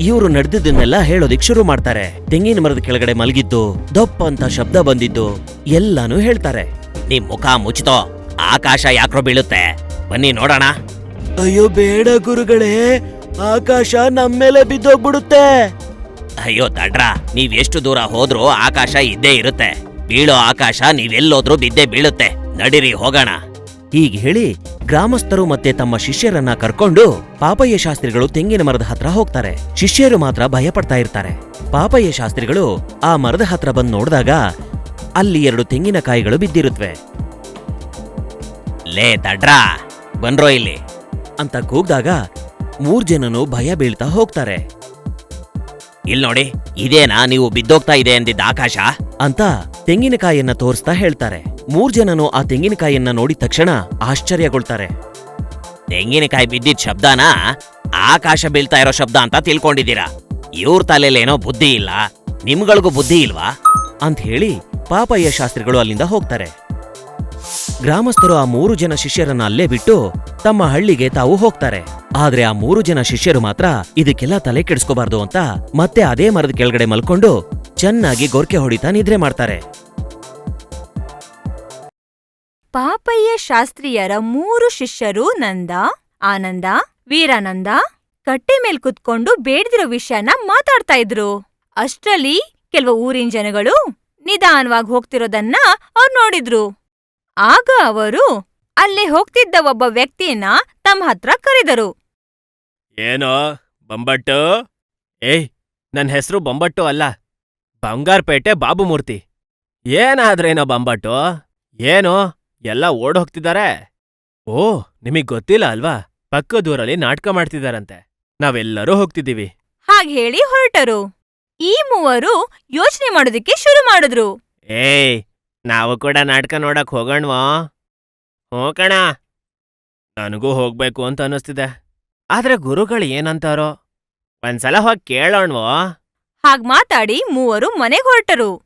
ಇವರು ನಡೆದಿದ್ದನ್ನೆಲ್ಲ ಹೇಳೋದಿಕ್ ಶುರು ಮಾಡ್ತಾರೆ. ತೆಂಗಿನ ಮರದ ಕೆಳಗಡೆ ಮಲಗಿದ್ದು ದಪ್ಪ ಅಂತ ಶಬ್ದ ಬಂದಿದ್ದು ಎಲ್ಲಾನು ಹೇಳ್ತಾರೆ. ನಿಮ್ ಮುಖ ಮುಚ್ಚಿತೋ ಆಕಾಶ ಯಾಕ್ರೋ ಬೀಳುತ್ತೆ. ಬನ್ನಿ ನೋಡೋಣ. ಅಯ್ಯೋ ಬೇಡ ಗುರುಗಳೇ ಆಕಾಶ ನಮ್ಮೇಲೆ ಬಿದ್ದೋಗ್ಬಿಡುತ್ತೆ. ಅಯ್ಯೋ ತಡ್ರ ನೀವ್ ಎಷ್ಟು ದೂರ ಹೋದ್ರೂ ಆಕಾಶ ಇದ್ದೇ ಇರುತ್ತೆ. ಬೀಳೋ ಆಕಾಶ ನೀವೆಲ್ಲೋದ್ರೂ ಬಿದ್ದೇ ಬೀಳುತ್ತೆ. ನಡಿರಿ ಹೋಗೋಣ. ಹೀಗೆ ಹೇಳಿ ಗ್ರಾಮಸ್ಥರು ಮತ್ತೆ ತಮ್ಮ ಶಿಷ್ಯರನ್ನ ಕರ್ಕೊಂಡು ಪಾಪಯ್ಯ ಶಾಸ್ತ್ರಿಗಳು ತೆಂಗಿನ ಮರದ ಹತ್ರ ಹೋಗ್ತಾರೆ. ಶಿಷ್ಯರು ಮಾತ್ರ ಭಯ ಪಡ್ತಾ ಇರ್ತಾರೆ. ಪಾಪಯ್ಯ ಶಾಸ್ತ್ರಿಗಳು ಆ ಮರದ ಹತ್ರ ಬಂದು ನೋಡಿದಾಗ ಅಲ್ಲಿ ಎರಡು ತೆಂಗಿನಕಾಯಿಗಳು ಬಿದ್ದಿರುತ್ತವೆ ಲೇ ತಡ್ರ ಬನ್ರೋ ಇಲ್ಲಿ? ಅಂತ ಕೂಗ್ದಾಗ ಮೂರ್ ಜನನು ಭಯ ಬೀಳ್ತಾ ಹೋಗ್ತಾರೆ. ಇಲ್ ನೋಡಿ, ಇದೇನಾ ನೀವು ಬಿದ್ದೋಗ್ತಾ ಇದೆ ಅಂದಿದ್ದ ಆಕಾಶ? ಅಂತ ತೆಂಗಿನಕಾಯಿಯನ್ನ ತೋರಿಸ್ತಾ ಹೇಳ್ತಾರೆ. ಮೂರ್ ಜನನು ಆ ತೆಂಗಿನಕಾಯಿಯನ್ನ ನೋಡಿದ ತಕ್ಷಣ ಆಶ್ಚರ್ಯಗೊಳ್ತಾರೆ. ತೆಂಗಿನಕಾಯಿ ಬಿದ್ದಿದ್ ಶಬ್ದನ? ಆಕಾಶ ಬೀಳ್ತಾ ಇರೋ ಶಬ್ದ ಅಂತ ತಿಳ್ಕೊಂಡಿದ್ದೀರಾ? ಇವ್ರ ತಲೆಲೇನೋ ಬುದ್ಧಿ ಇಲ್ಲ. ನಿಮ್ಗಳಿಗೂ ಬುದ್ಧಿ ಇಲ್ವಾ? ಅಂತ ಹೇಳಿ ಪಾಪಯ್ಯ ಶಾಸ್ತ್ರಿಗಳು ಅಲ್ಲಿಂದ ಹೋಗ್ತಾರೆ. ಗ್ರಾಮಸ್ಥರು ಆ ಮೂರು ಜನ ಶಿಷ್ಯರನ್ನ ಅಲ್ಲೇ ಬಿಟ್ಟು ತಮ್ಮ ಹಳ್ಳಿಗೆ ತಾವು ಹೋಗ್ತಾರೆ. ಆದ್ರೆ ಆ ಮೂರು ಜನ ಶಿಷ್ಯರು ಮಾತ್ರ ಇದಕ್ಕೆಲ್ಲ ತಲೆ ಕೆಡಿಸ್ಕೋಬಾರ್ದು ಅಂತ ಮತ್ತೆ ಅದೇ ಮರದ ಕೆಳಗಡೆ ಮಲ್ಕೊಂಡು ಚೆನ್ನಾಗಿ ಗೊರ್ಕೆ ಹೊಡಿತಾ ನಿದ್ರೆ ಮಾಡ್ತಾರೆ. ಪಾಪಯ್ಯ ಶಾಸ್ತ್ರಿಯರ ಮೂರು ಶಿಷ್ಯರು ನಂದ, ಆನಂದ, ವೀರಾನಂದ ಕಟ್ಟೆ ಮೇಲ್ ಕುತ್ಕೊಂಡು ಬೇಡ್ದಿರೋ ವಿಷಯನ ಮಾತಾಡ್ತಾ ಇದ್ರು. ಅಷ್ಟ್ರಲ್ಲಿ ಕೆಲವು ಊರಿನ ಜನಗಳು ನಿಧಾನವಾಗಿ ಹೋಗ್ತಿರೋದನ್ನ ಅವ್ರು ನೋಡಿದ್ರು. ಆಗ ಅವರು ಅಲ್ಲಿ ಹೋಗ್ತಿದ್ದ ಒಬ್ಬ ವ್ಯಕ್ತಿಯನ್ನ ತಮ್ಮ ಹತ್ರ ಕರೆದರು. ಏನೋ ಬೊಂಬಟ್ಟು? ಏಯ್ ನನ್ ಹೆಸರು ಬೊಂಬಟ್ಟು ಅಲ್ಲ. ಬಂಗಾರಪೇಟೆ ಬಾಬುಮೂರ್ತಿ. ಏನಾದ್ರೇನೋ ಬೊಂಬಟ್ಟು? ಏನು ಎಲ್ಲ ಓಡ್ ಹೋಗ್ತಿದ್ದಾರೆ ಓ ನಿಮಗ್ ಗೊತ್ತಿಲ್ಲ ಅಲ್ವಾ? ಪಕ್ಕದೂರಲ್ಲಿ ನಾಟಕ ಮಾಡ್ತಿದಾರಂತೆ. ನಾವೆಲ್ಲರೂ ಹೋಗ್ತಿದ್ದೀವಿ ಹಾಗೆ ಹೇಳಿ ಹೊರಟರು. ಈ ಮೂವರು ಯೋಚನೆ ಮಾಡೋದಕ್ಕೆ ಶುರು ಮಾಡಿದ್ರು. ಏಯ್ ನಾವು ಕೂಡ ನಾಟಕ ನೋಡಕ್ ಹೋಗೋಣವಾ? ಹ್ಞೂ ಕಣ. ನನಗೂ ಹೋಗ್ಬೇಕು ಅಂತ ಅನ್ನಿಸ್ತಿದೆ. ಆದ್ರೆ ಗುರುಗಳು ಏನಂತಾರೋ? ಒಂದ್ಸಲ ಹೋಗಿ ಕೇಳೋಣವೋ? ಹಾಗ್ ಮಾತಾಡಿ ಮೂವರು ಮನೆಗ್ ಹೊರಟರು.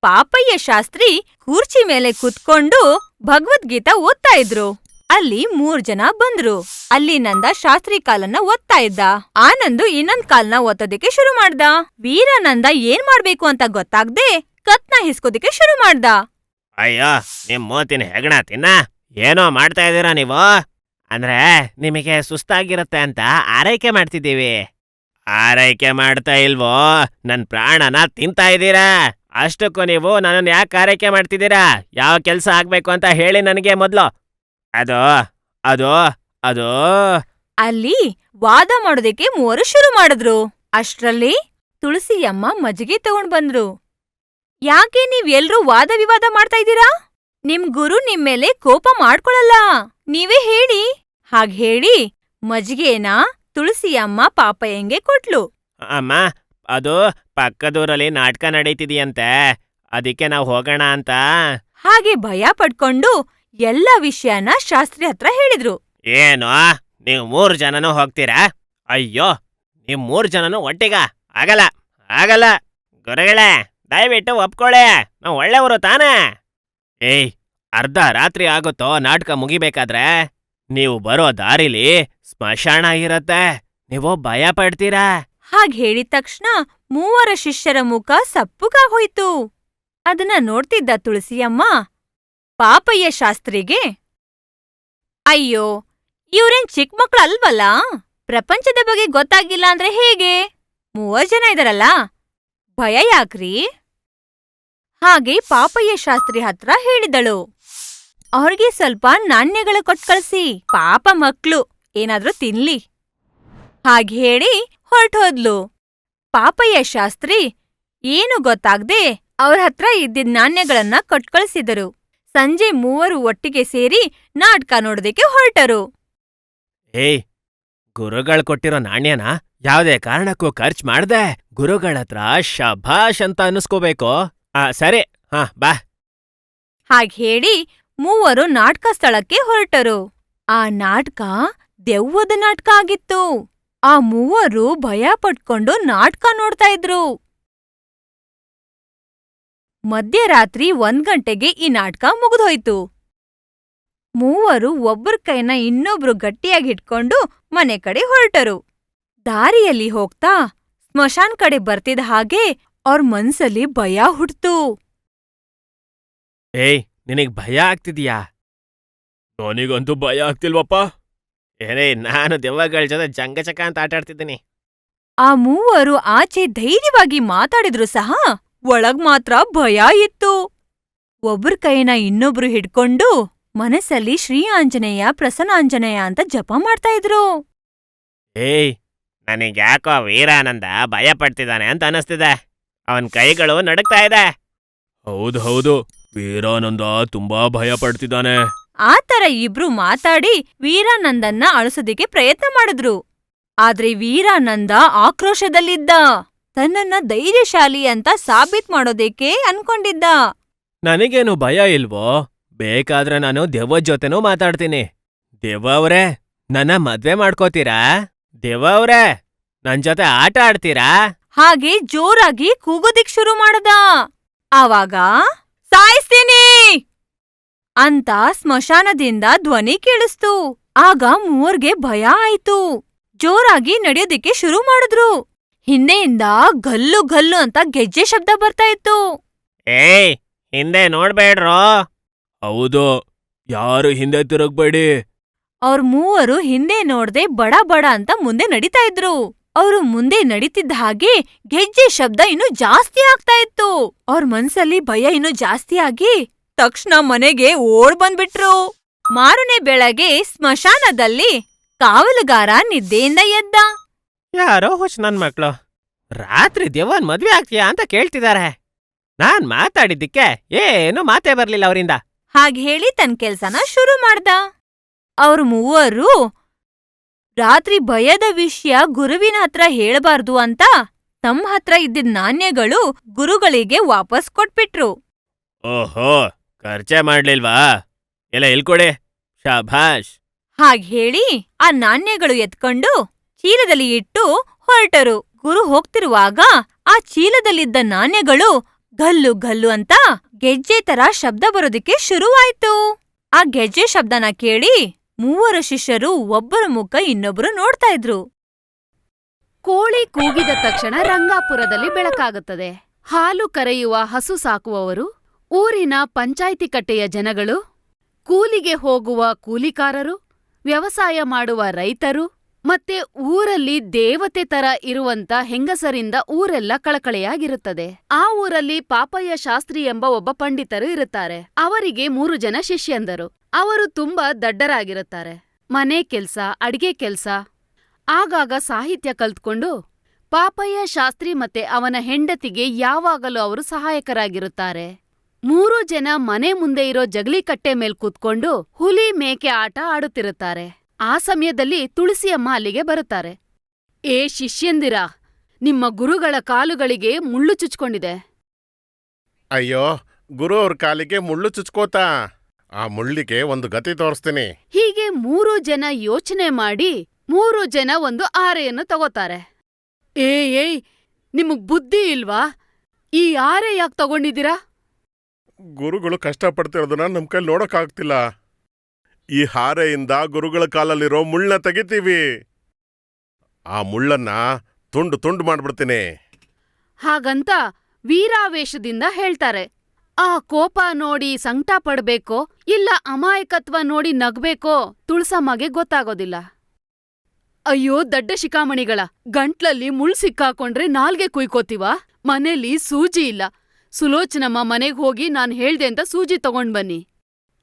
ಪಾಪಯ್ಯ ಶಾಸ್ತ್ರಿ ಕುರ್ಚಿ ಮೇಲೆ ಕುತ್ಕೊಂಡು ಭಗವದ್ಗೀತಾ ಓದ್ತಾ ಇದ್ರು. ಅಲ್ಲಿ ಮೂರ್ ಜನ ಬಂದ್ರು. ಅಲ್ಲಿ ನಂದ ಶಾಸ್ತ್ರಿ ಕಾಲನ್ನ ಓದ್ತಾ ಇದ್ದ. ಆನಂದು ಇನ್ನೊಂದ್ ಕಾಲ್ನ ಓದೋದಕ್ಕೆ ಶುರು ಮಾಡ್ದ. ವೀರಾನಂದ ಏನ್ ಮಾಡ್ಬೇಕು ಅಂತ ಗೊತ್ತಾಗ್ದೆ ಕತ್ನ ಹಿಸ್ಕೋದಿಕ್ಕೆ ಶುರು ಮಾಡ್ದ. ಅಯ್ಯೋ, ನಿಮ್ ಮೂತಿನ ಹೆಗಣ ತಿನ್ನ. ಏನೋ ಮಾಡ್ತಾ ಇದ್ದೀರಾ ನೀವು? ಅಂದ್ರೆ ನಿಮಗೆ ಸುಸ್ತಾಗಿರುತ್ತೆ ಅಂತ ಆರೈಕೆ ಮಾಡ್ತಿದ್ದೀವಿ. ಆರೈಕೆ ಮಾಡ್ತಾ ಇಲ್ವೋ? ನನ್ ಪ್ರಾಣನ ತಿಂತಾ ಇದ್ದೀರಾ? ಅಷ್ಟಕ್ಕೂ ನೀವು ನನ್ನನ್ನು ಯಾಕೆ ಆರೈಕೆ ಮಾಡ್ತಿದ್ದೀರಾ? ಯಾವ ಕೆಲ್ಸ ಆಗ್ಬೇಕು ಅಂತ ಹೇಳಿ ನನಗೆ ಮೊದ್ಲು. ಅದು ಅದು ಅದು. ಅಲ್ಲಿ ವಾದ ಮಾಡೋದಕ್ಕೆ ಮೂವರು ಶುರು ಮಾಡಿದ್ರು. ಅಷ್ಟ್ರಲ್ಲಿ ತುಳಸಿಯಮ್ಮ ಮಜ್ಜಿಗೆ ತಗೊಂಡ್ ಬಂದ್ರು. ಯಾಕೆ ನೀವ್ ಎಲ್ರೂ ವಾದ ವಿವಾದ ಮಾಡ್ತಾ ಇದ್ದೀರಾ? ನಿಮ್ ಗುರು ನಿಮ್ ಮೇಲೆ ಕೋಪ ಮಾಡ್ಕೊಳಲ್ಲ. ನೀವೇ ಹೇಳಿ. ಹಾಗ್ ಹೇಳಿ ಮಜ್ಜಿಗೆನ ತುಳಸಿಯಮ್ಮ ಪಾಪಯ್ಯಂಗೆ ಕೊಟ್ಲು. ಅಮ್ಮ ಅದು ಪಕ್ಕದೂರಲ್ಲಿ ನಾಟಕ ನಡೀತಿದೆಯಂತೆ. ಅದಕ್ಕೆ ನಾವು ಹೋಗೋಣ ಅಂತ. ಹಾಗೆ ಭಯ ಪಡ್ಕೊಂಡು ಎಲ್ಲ ವಿಷಯನ ಶಾಸ್ತ್ರಿ ಹತ್ರ ಹೇಳಿದ್ರು. ಏನು? ನೀವು ಮೂರು ಜನನೂ ಹೋಗ್ತೀರಾ? ಅಯ್ಯೋ ನೀವು ಮೂರು ಜನನೂ ಒಟ್ಟಿಗ? ಆಗಲ್ಲ ಆಗಲ್ಲ. ಗುರುಗಳೇ. ದಯವಿಟ್ಟು ಒಪ್ಕೊಳ್ಳೆ ನಾವು ಒಳ್ಳೆಯವರು ತಾನೇ. ಏಯ್, ಅರ್ಧ ರಾತ್ರಿ ಆಗುತ್ತೋ, ನಾಟಕ ಮುಗಿಬೇಕಾದ್ರೆ ನೀವು ಬರೋ ದಾರಿಲಿ ಸ್ಮಶಾನ ಇರತ್ತೆ. ನೀವು ಭಯ ಪಡ್ತೀರಾ? ಹಾಗ್ ಹೇಳಿದ ತಕ್ಷಣ ಮೂವರ ಶಿಷ್ಯರ ಮುಖ ಸಪ್ಪುಗಾಗೋಯ್ತು ಅದನ್ನ ನೋಡ್ತಿದ್ದ ತುಳಸಿಯಮ್ಮ, ಪಾಪಯ್ಯ ಶಾಸ್ತ್ರಿಗೆ, ಅಯ್ಯೋ, ಇವ್ರೇನ್ ಚಿಕ್ಕ ಮಕ್ಳು ಅಲ್ವಲ್ಲ ಪ್ರಪಂಚದ ಬಗ್ಗೆ ಗೊತ್ತಾಗಿಲ್ಲ ಅಂದ್ರೆ ಹೇಗೆ? ಮೂವರ್ ಜನ ಇದಾರಲ್ಲ? ಭಯ ಯಾಕ್ರಿ? ಹಾಗೆ ಪಾಪಯ್ಯ ಶಾಸ್ತ್ರಿ ಹತ್ರ ಹೇಳಿದಳು. ಅವ್ರಿಗೆ ಸ್ವಲ್ಪ ನಾಣ್ಯಗಳು ಕೊಟ್ ಕಳ್ಸಿ. ಪಾಪ ಮಕ್ಳು, ಏನಾದ್ರೂ ತಿನ್ಲಿ. ಹಾಗೆ ಹೇಳಿ ಹೊರಟೋದ್ಲು ಪಾಪಯ್ಯ ಶಾಸ್ತ್ರಿ, ಏನು ಗೊತ್ತಾಗ್ದೆ ಅವ್ರ ಹತ್ರ ಇದ್ದಿದ್ ನಾಣ್ಯಗಳನ್ನ ಕೊಟ್ಕಳಿಸಿದರು ಸಂಜೆ ಮೂವರು ಒಟ್ಟಿಗೆ ಸೇರಿ ನಾಟಕ ನೋಡೋದಕ್ಕೆ ಹೊರಟರು. ಏಯ್, ಗುರುಗಳು ಕೊಟ್ಟಿರೋ ನಾಣ್ಯನ? ಯಾವ್ದೇ ಕಾರಣಕ್ಕೂ ಖರ್ಚು ಮಾಡ್ದೆ ಗುರುಗಳತ್ರ ಶಭಾಷ್ ಅಂತ ಅನ್ನಿಸ್ಕೋಬೇಕು. ಆ, ಸರಿ, ಹಾ, ಬಾ. ಹಾಗೆ ಹೇಳಿ ಮೂವರು ನಾಟಕ ಸ್ಥಳಕ್ಕೆ ಹೊರಟರು. ಆ ನಾಟಕ ದೆವ್ವದ ನಾಟಕ ಆಗಿತ್ತು. ಆ ಮೂವರು ಭಯ ಪಟ್ಕೊಂಡು ನಾಟಕ ನೋಡ್ತಾ ಇದ್ರು. ಮಧ್ಯರಾತ್ರಿ ಒಂದ್ ಗಂಟೆಗೆ ಈ ನಾಟಕ ಮುಗಿದೋಯ್ತು ಮೂವರು ಒಬ್ಬರ ಕೈನ ಇನ್ನೊಬ್ರು ಗಟ್ಟಿಯಾಗಿ ಹಿಡ್ಕೊಂಡು ಮನೆ ಕಡೆ ಹೊರಟರು. ದಾರಿಯಲ್ಲಿ ಹೋಗ್ತಾ ಸ್ಮಶಾನ್ ಕಡೆ ಬರ್ತಿದ್ದ ಹಾಗೆ ಅವ್ರ ಮನ್ಸಲ್ಲಿ ಭಯ ಹುಟ್ತು. ಏಯ್ ನಿನಗ್ ಭಯ ಆಗ್ತಿದ್ಯಾ? ನನಗಂತೂ ಭಯ ಆಗ್ತಿಲ್ವಪ್ಪ. ಏನೇ ನಾನು ದೆವ್ವಗಳ ಜೊತೆ ಜಂಗಚಕ ಅಂತ ಆಟಾಡ್ತಿದ್ದೀನಿ ಆ ಮೂವರು ಆಚೆ ಧೈರ್ಯವಾಗಿ ಮಾತಾಡಿದ್ರು ಸಹ ಒಳಗ್ ಮಾತ್ರ ಭಯ ಇತ್ತು. ಒಬ್ರ ಕೈನ ಇನ್ನೊಬ್ರು ಹಿಡ್ಕೊಂಡು ಮನಸ್ಸಲ್ಲಿ ಶ್ರೀ ಆಂಜನೇಯ ಪ್ರಸನ್ನಾಂಜನೇಯ ಅಂತ ಜಪ ಮಾಡ್ತಾ ಇದ್ರು. ಏಯ್ ನನಗ್ಯಾಕೋ ವೀರಾನಂದ ಭಯ ಪಡ್ತಿದ್ದಾನೆ ಅಂತ ಅನಿಸ್ತಿದೆ ಅವನ್ ಕೈಗಳು ನಡುಗ್ತಾ ಇದೆ. ಹೌದು ಹೌದು. ವೀರಾನಂದ ತುಂಬಾ ಭಯ ಪಡ್ತಿದ್ದಾನೆ ಆ ತರ ಇಬ್ರು ಮಾತಾಡಿ ವೀರಾನಂದನ್ನ ಅಳಿಸೋದಿಕ್ಕೆ ಪ್ರಯತ್ನ ಮಾಡಿದ್ರು. ಆದ್ರೆ ವೀರಾನಂದ ಆಕ್ರೋಶದಲ್ಲಿದ್ದ. ತನ್ನನ್ನ ಧೈರ್ಯಶಾಲಿ ಅಂತ ಸಾಬೀತ್ ಮಾಡೋದಕ್ಕೆ ಅನ್ಕೊಂಡಿದ್ದ. ನನಗೇನು ಭಯ ಇಲ್ವೋ? ಬೇಕಾದ್ರೆ ನಾನು ದೆವ್ವದ ಜೊತೆನೂ ಮಾತಾಡ್ತೀನಿ. ದೆವ್ವ ಅವರೇ ನನ್ನ ಮದ್ವೆ ಮಾಡ್ಕೋತೀರಾ? ದೆವ್ವ ಅವ್ರೇ ನನ್ ಜೊತೆ ಆಟ ಆಡ್ತೀರಾ? ಹಾಗೆ ಜೋರಾಗಿ ಕೂಗೋದಿಕ್ ಶುರು ಮಾಡದ. ಆವಾಗ ಸಾಯಿಸ್ತೀನಿ! ಅಂತ ಸ್ಮಶಾನದಿಂದ ಧ್ವನಿ ಕೇಳಿಸ್ತು. ಆಗ ಮೂವರ್ಗೆ ಭಯ ಆಯ್ತು. ಜೋರಾಗಿ ನಡೆಯೋದಿಕ್ಕೆ ಶುರು ಮಾಡಿದ್ರು. ಹಿಂದೆಯಿಂದ ಗಲ್ಲು ಗಲ್ಲು ಅಂತ ಗೆಜ್ಜೆ ಶಬ್ದ ಬರ್ತಾ ಇತ್ತು. ಏಯ್ ಹಿಂದೆ ನೋಡ್ಬೇಡ್ರೋ? ಹೌದು. ಯಾರು ಹಿಂದೆ ತಿರುಗ್ಬೇಡಿ. ಅವ್ರ ಮೂವರು ಹಿಂದೆ ನೋಡ್ದೆ ಬಡ ಬಡ ಅಂತ ಮುಂದೆ ನಡೀತಾ ಇದ್ರು. ಅವರು ಮುಂದೆ ನಡೀತಿದ್ದ ಹಾಗೆ ಗೆಜ್ಜೆ ಶಬ್ದ ಇನ್ನು ಜಾಸ್ತಿ ಆಗ್ತಾ ಇತ್ತು. ಅವ್ರ ಮನ್ಸಲ್ಲಿ ಭಯ ಇನ್ನು ಜಾಸ್ತಿ ಆಗಿ ತಕ್ಷಣ ಮನೆಗೆ ಓಡ್ ಬಂದ್ಬಿಟ್ರು. ಮಾರನೇ ಬೆಳಗ್ಗೆ ಸ್ಮಶಾನದಲ್ಲಿ ಕಾವಲುಗಾರ ನಿದ್ದೆಯಿಂದ ಎದ್ದ. ಯಾರೋ ಹೊಸ ನನ್ ಮಕ್ಳು. ರಾತ್ರಿ ದೇವನ್ ಮದ್ವೆ ಆಗ್ತೀಯಾ ಅಂತ ಕೇಳ್ತಿದಾರೆ. ನಾನ್ ಮಾತಾಡಿದ್ದಕ್ಕೆ ಏನು ಮಾತೇ ಬರ್ಲಿಲ್ಲ ಅವರಿಂದ. ಹಾಗೆ ಹೇಳಿ ತನ್ ಕೆಲ್ಸನ ಶುರು ಮಾಡ್ದ. ಅವ್ರು ಮೂವರು ರಾತ್ರಿ ಭಯದ ವಿಷಯ ಗುರುವಿನ ಹತ್ರ ಹೇಳ್ಬಾರ್ದು ಅಂತ ತಮ್ಮ ಹತ್ರ ಇದ್ದಿದ್ ನಾಣ್ಯಗಳು ಗುರುಗಳಿಗೆ ವಾಪಸ್ ಕೊಟ್ಬಿಟ್ರು. ಓಹೋ ಖರ್ಚೆ ಮಾಡ್ಲಿಲ್ವಾ? ಎಲ್ಲ ಇಲ್ಕೊಡೆ ಶಾಭಾಷ್. ಹಾಗ್ ಹೇಳಿ ಆ ನಾಣ್ಯಗಳು ಎತ್ಕೊಂಡು ಚೀಲದಲ್ಲಿ ಇಟ್ಟು ಹೊರಟರು. ಗುರು ಹೋಗ್ತಿರುವಾಗ ಆ ಚೀಲದಲ್ಲಿದ್ದ ನಾಣ್ಯಗಳು ಗಲ್ಲು ಗಲ್ಲು ಅಂತ ಗೆಜ್ಜೆ ತರ ಶಬ್ದ ಬರೋದಕ್ಕೆ ಶುರುವಾಯ್ತು. ಆ ಗೆಜ್ಜೆ ಶಬ್ದನ ಕೇಳಿ ಮೂವರು ಶಿಷ್ಯರು ಒಬ್ಬರ ಮುಖ ಇನ್ನೊಬ್ರು ನೋಡ್ತಾ ಇದ್ರು. ಕೋಳಿ ಕೂಗಿದ ತಕ್ಷಣ ರಂಗಾಪುರದಲ್ಲಿ ಬೆಳಕಾಗುತ್ತದೆ. ಹಾಲು ಕರೆಯುವ ಹಸು ಸಾಕುವವರು, ಊರಿನ ಪಂಚಾಯಿತಿ ಕಟ್ಟೆಯ ಜನಗಳು, ಕೂಲಿಗೆ ಹೋಗುವ ಕೂಲಿಕಾರರು, ವ್ಯವಸಾಯ ಮಾಡುವ ರೈತರು ಮತ್ತೆ ಊರಲ್ಲಿ ದೇವತೆ ತರ ಇರುವಂತ ಹೆಂಗಸರಿಂದ ಊರೆಲ್ಲ ಕಳಕಳೆಯಾಗಿರುತ್ತದೆ. ಆ ಊರಲ್ಲಿ ಪಾಪಯ್ಯ ಶಾಸ್ತ್ರಿ ಎಂಬ ಒಬ್ಬ ಪಂಡಿತರು ಇರುತ್ತಾರೆ. ಅವರಿಗೆ ಮೂರು ಜನ ಶಿಷ್ಯಂದರು. ಅವರು ತುಂಬಾ ದಡ್ಡರಾಗಿರುತ್ತಾರೆ. ಮನೆ ಕೆಲ್ಸ, ಅಡಿಗೆ ಕೆಲ್ಸ. ಆಗಾಗ ಸಾಹಿತ್ಯ ಕಲ್ತ್ಕೊಂಡು ಪಾಪಯ್ಯ ಶಾಸ್ತ್ರಿ ಮತ್ತೆ ಅವನ ಹೆಂಡತಿಗೆ ಯಾವಾಗಲೂ ಅವರು ಸಹಾಯಕರಾಗಿರುತ್ತಾರೆ. ಮೂರು ಜನ ಮನೆ ಮುಂದೆ ಇರೋ ಜಗಲಿ ಕಟ್ಟೆ ಮೇಲ್ ಕೂತ್ಕೊಂಡು ಹುಲಿ ಮೇಕೆ ಆಟ ಆಡುತ್ತಿರುತ್ತಾರೆ. ಆ ಸಮಯದಲ್ಲಿ ತುಳಸಿಯಮ್ಮ ಅಲ್ಲಿಗೆ ಬರುತ್ತಾರೆ. ಏ ಶಿಷ್ಯಂದಿರ ನಿಮ್ಮ ಗುರುಗಳ ಕಾಲುಗಳಿಗೆ ಮುಳ್ಳು ಚುಚ್ಕೊಂಡಿದೆ. ಅಯ್ಯೋ ಗುರು ಅವ್ರ ಕಾಲಿಗೆ ಮುಳ್ಳು ಚುಚ್ಕೋತಾ? ಆ ಮುಳ್ಳಿಗೆ ಒಂದು ಗತಿ ತೋರಿಸ್ತೀನಿ. ಹೀಗೆ ಮೂರು ಜನ ಯೋಚನೆ ಮಾಡಿ ಮೂರು ಜನ ಒಂದು ಆರೆಯನ್ನು ತಗೋತಾರೆ. ಏ ಏಯ್ ನಿಮಗ್ ಬುದ್ಧಿ ಇಲ್ವಾ? ಈ ಆರೆ ಯಾಕೆ ತಗೊಂಡಿದ್ದೀರಾ? ಗುರುಗಳು ಕಷ್ಟಪಡ್ತಿರೋದನ್ನ ನಮ್ ಕೈಲಿ ನೋಡೋಕ್ಕಾಗ್ತಿಲ್ಲ. ಈ ಹಾರೆಯಿಂದ ಗುರುಗಳ ಕಾಲಲ್ಲಿರೋ ಮುಳ್ಳ ತೆಗಿತೀವಿ. ಆ ಮುಳ್ಳನ್ನ ತುಂಡು ತುಂಡು ಮಾಡ್ಬಿಡ್ತೀನಿ. ಹಾಗಂತ ವೀರಾವೇಶದಿಂದ ಹೇಳ್ತಾರೆ. ಆ ಕೋಪ ನೋಡಿ ಸಂಕಟ ಪಡ್ಬೇಕೋ ಇಲ್ಲ ಅಮಾಯಕತ್ವ ನೋಡಿ ನಗ್ಬೇಕೋ, ತುಳ್ಸಮ್ಮಗೆ ಗೊತ್ತಾಗೋದಿಲ್ಲ. ಅಯ್ಯೋ ದಡ್ಡ ಶಿಖಾಮಣಿಗಳ, ಗಂಟ್ಲಲ್ಲಿ ಮುಳ್ ಸಿಕ್ಕಾಕೊಂಡ್ರೆ ನಾಲ್ಗೆ ಕುಯ್ಕೋತೀವ? ಮನೇಲಿ ಸೂಜಿ ಇಲ್ಲ. ಸುಲೋಚನಮ್ಮ ಮನೆಗ್ ಹೋಗಿ ನಾನ್ ಹೇಳ್ದೆ ಅಂತ ಸೂಜಿ ತಗೊಂಡ್ ಬನ್ನಿ.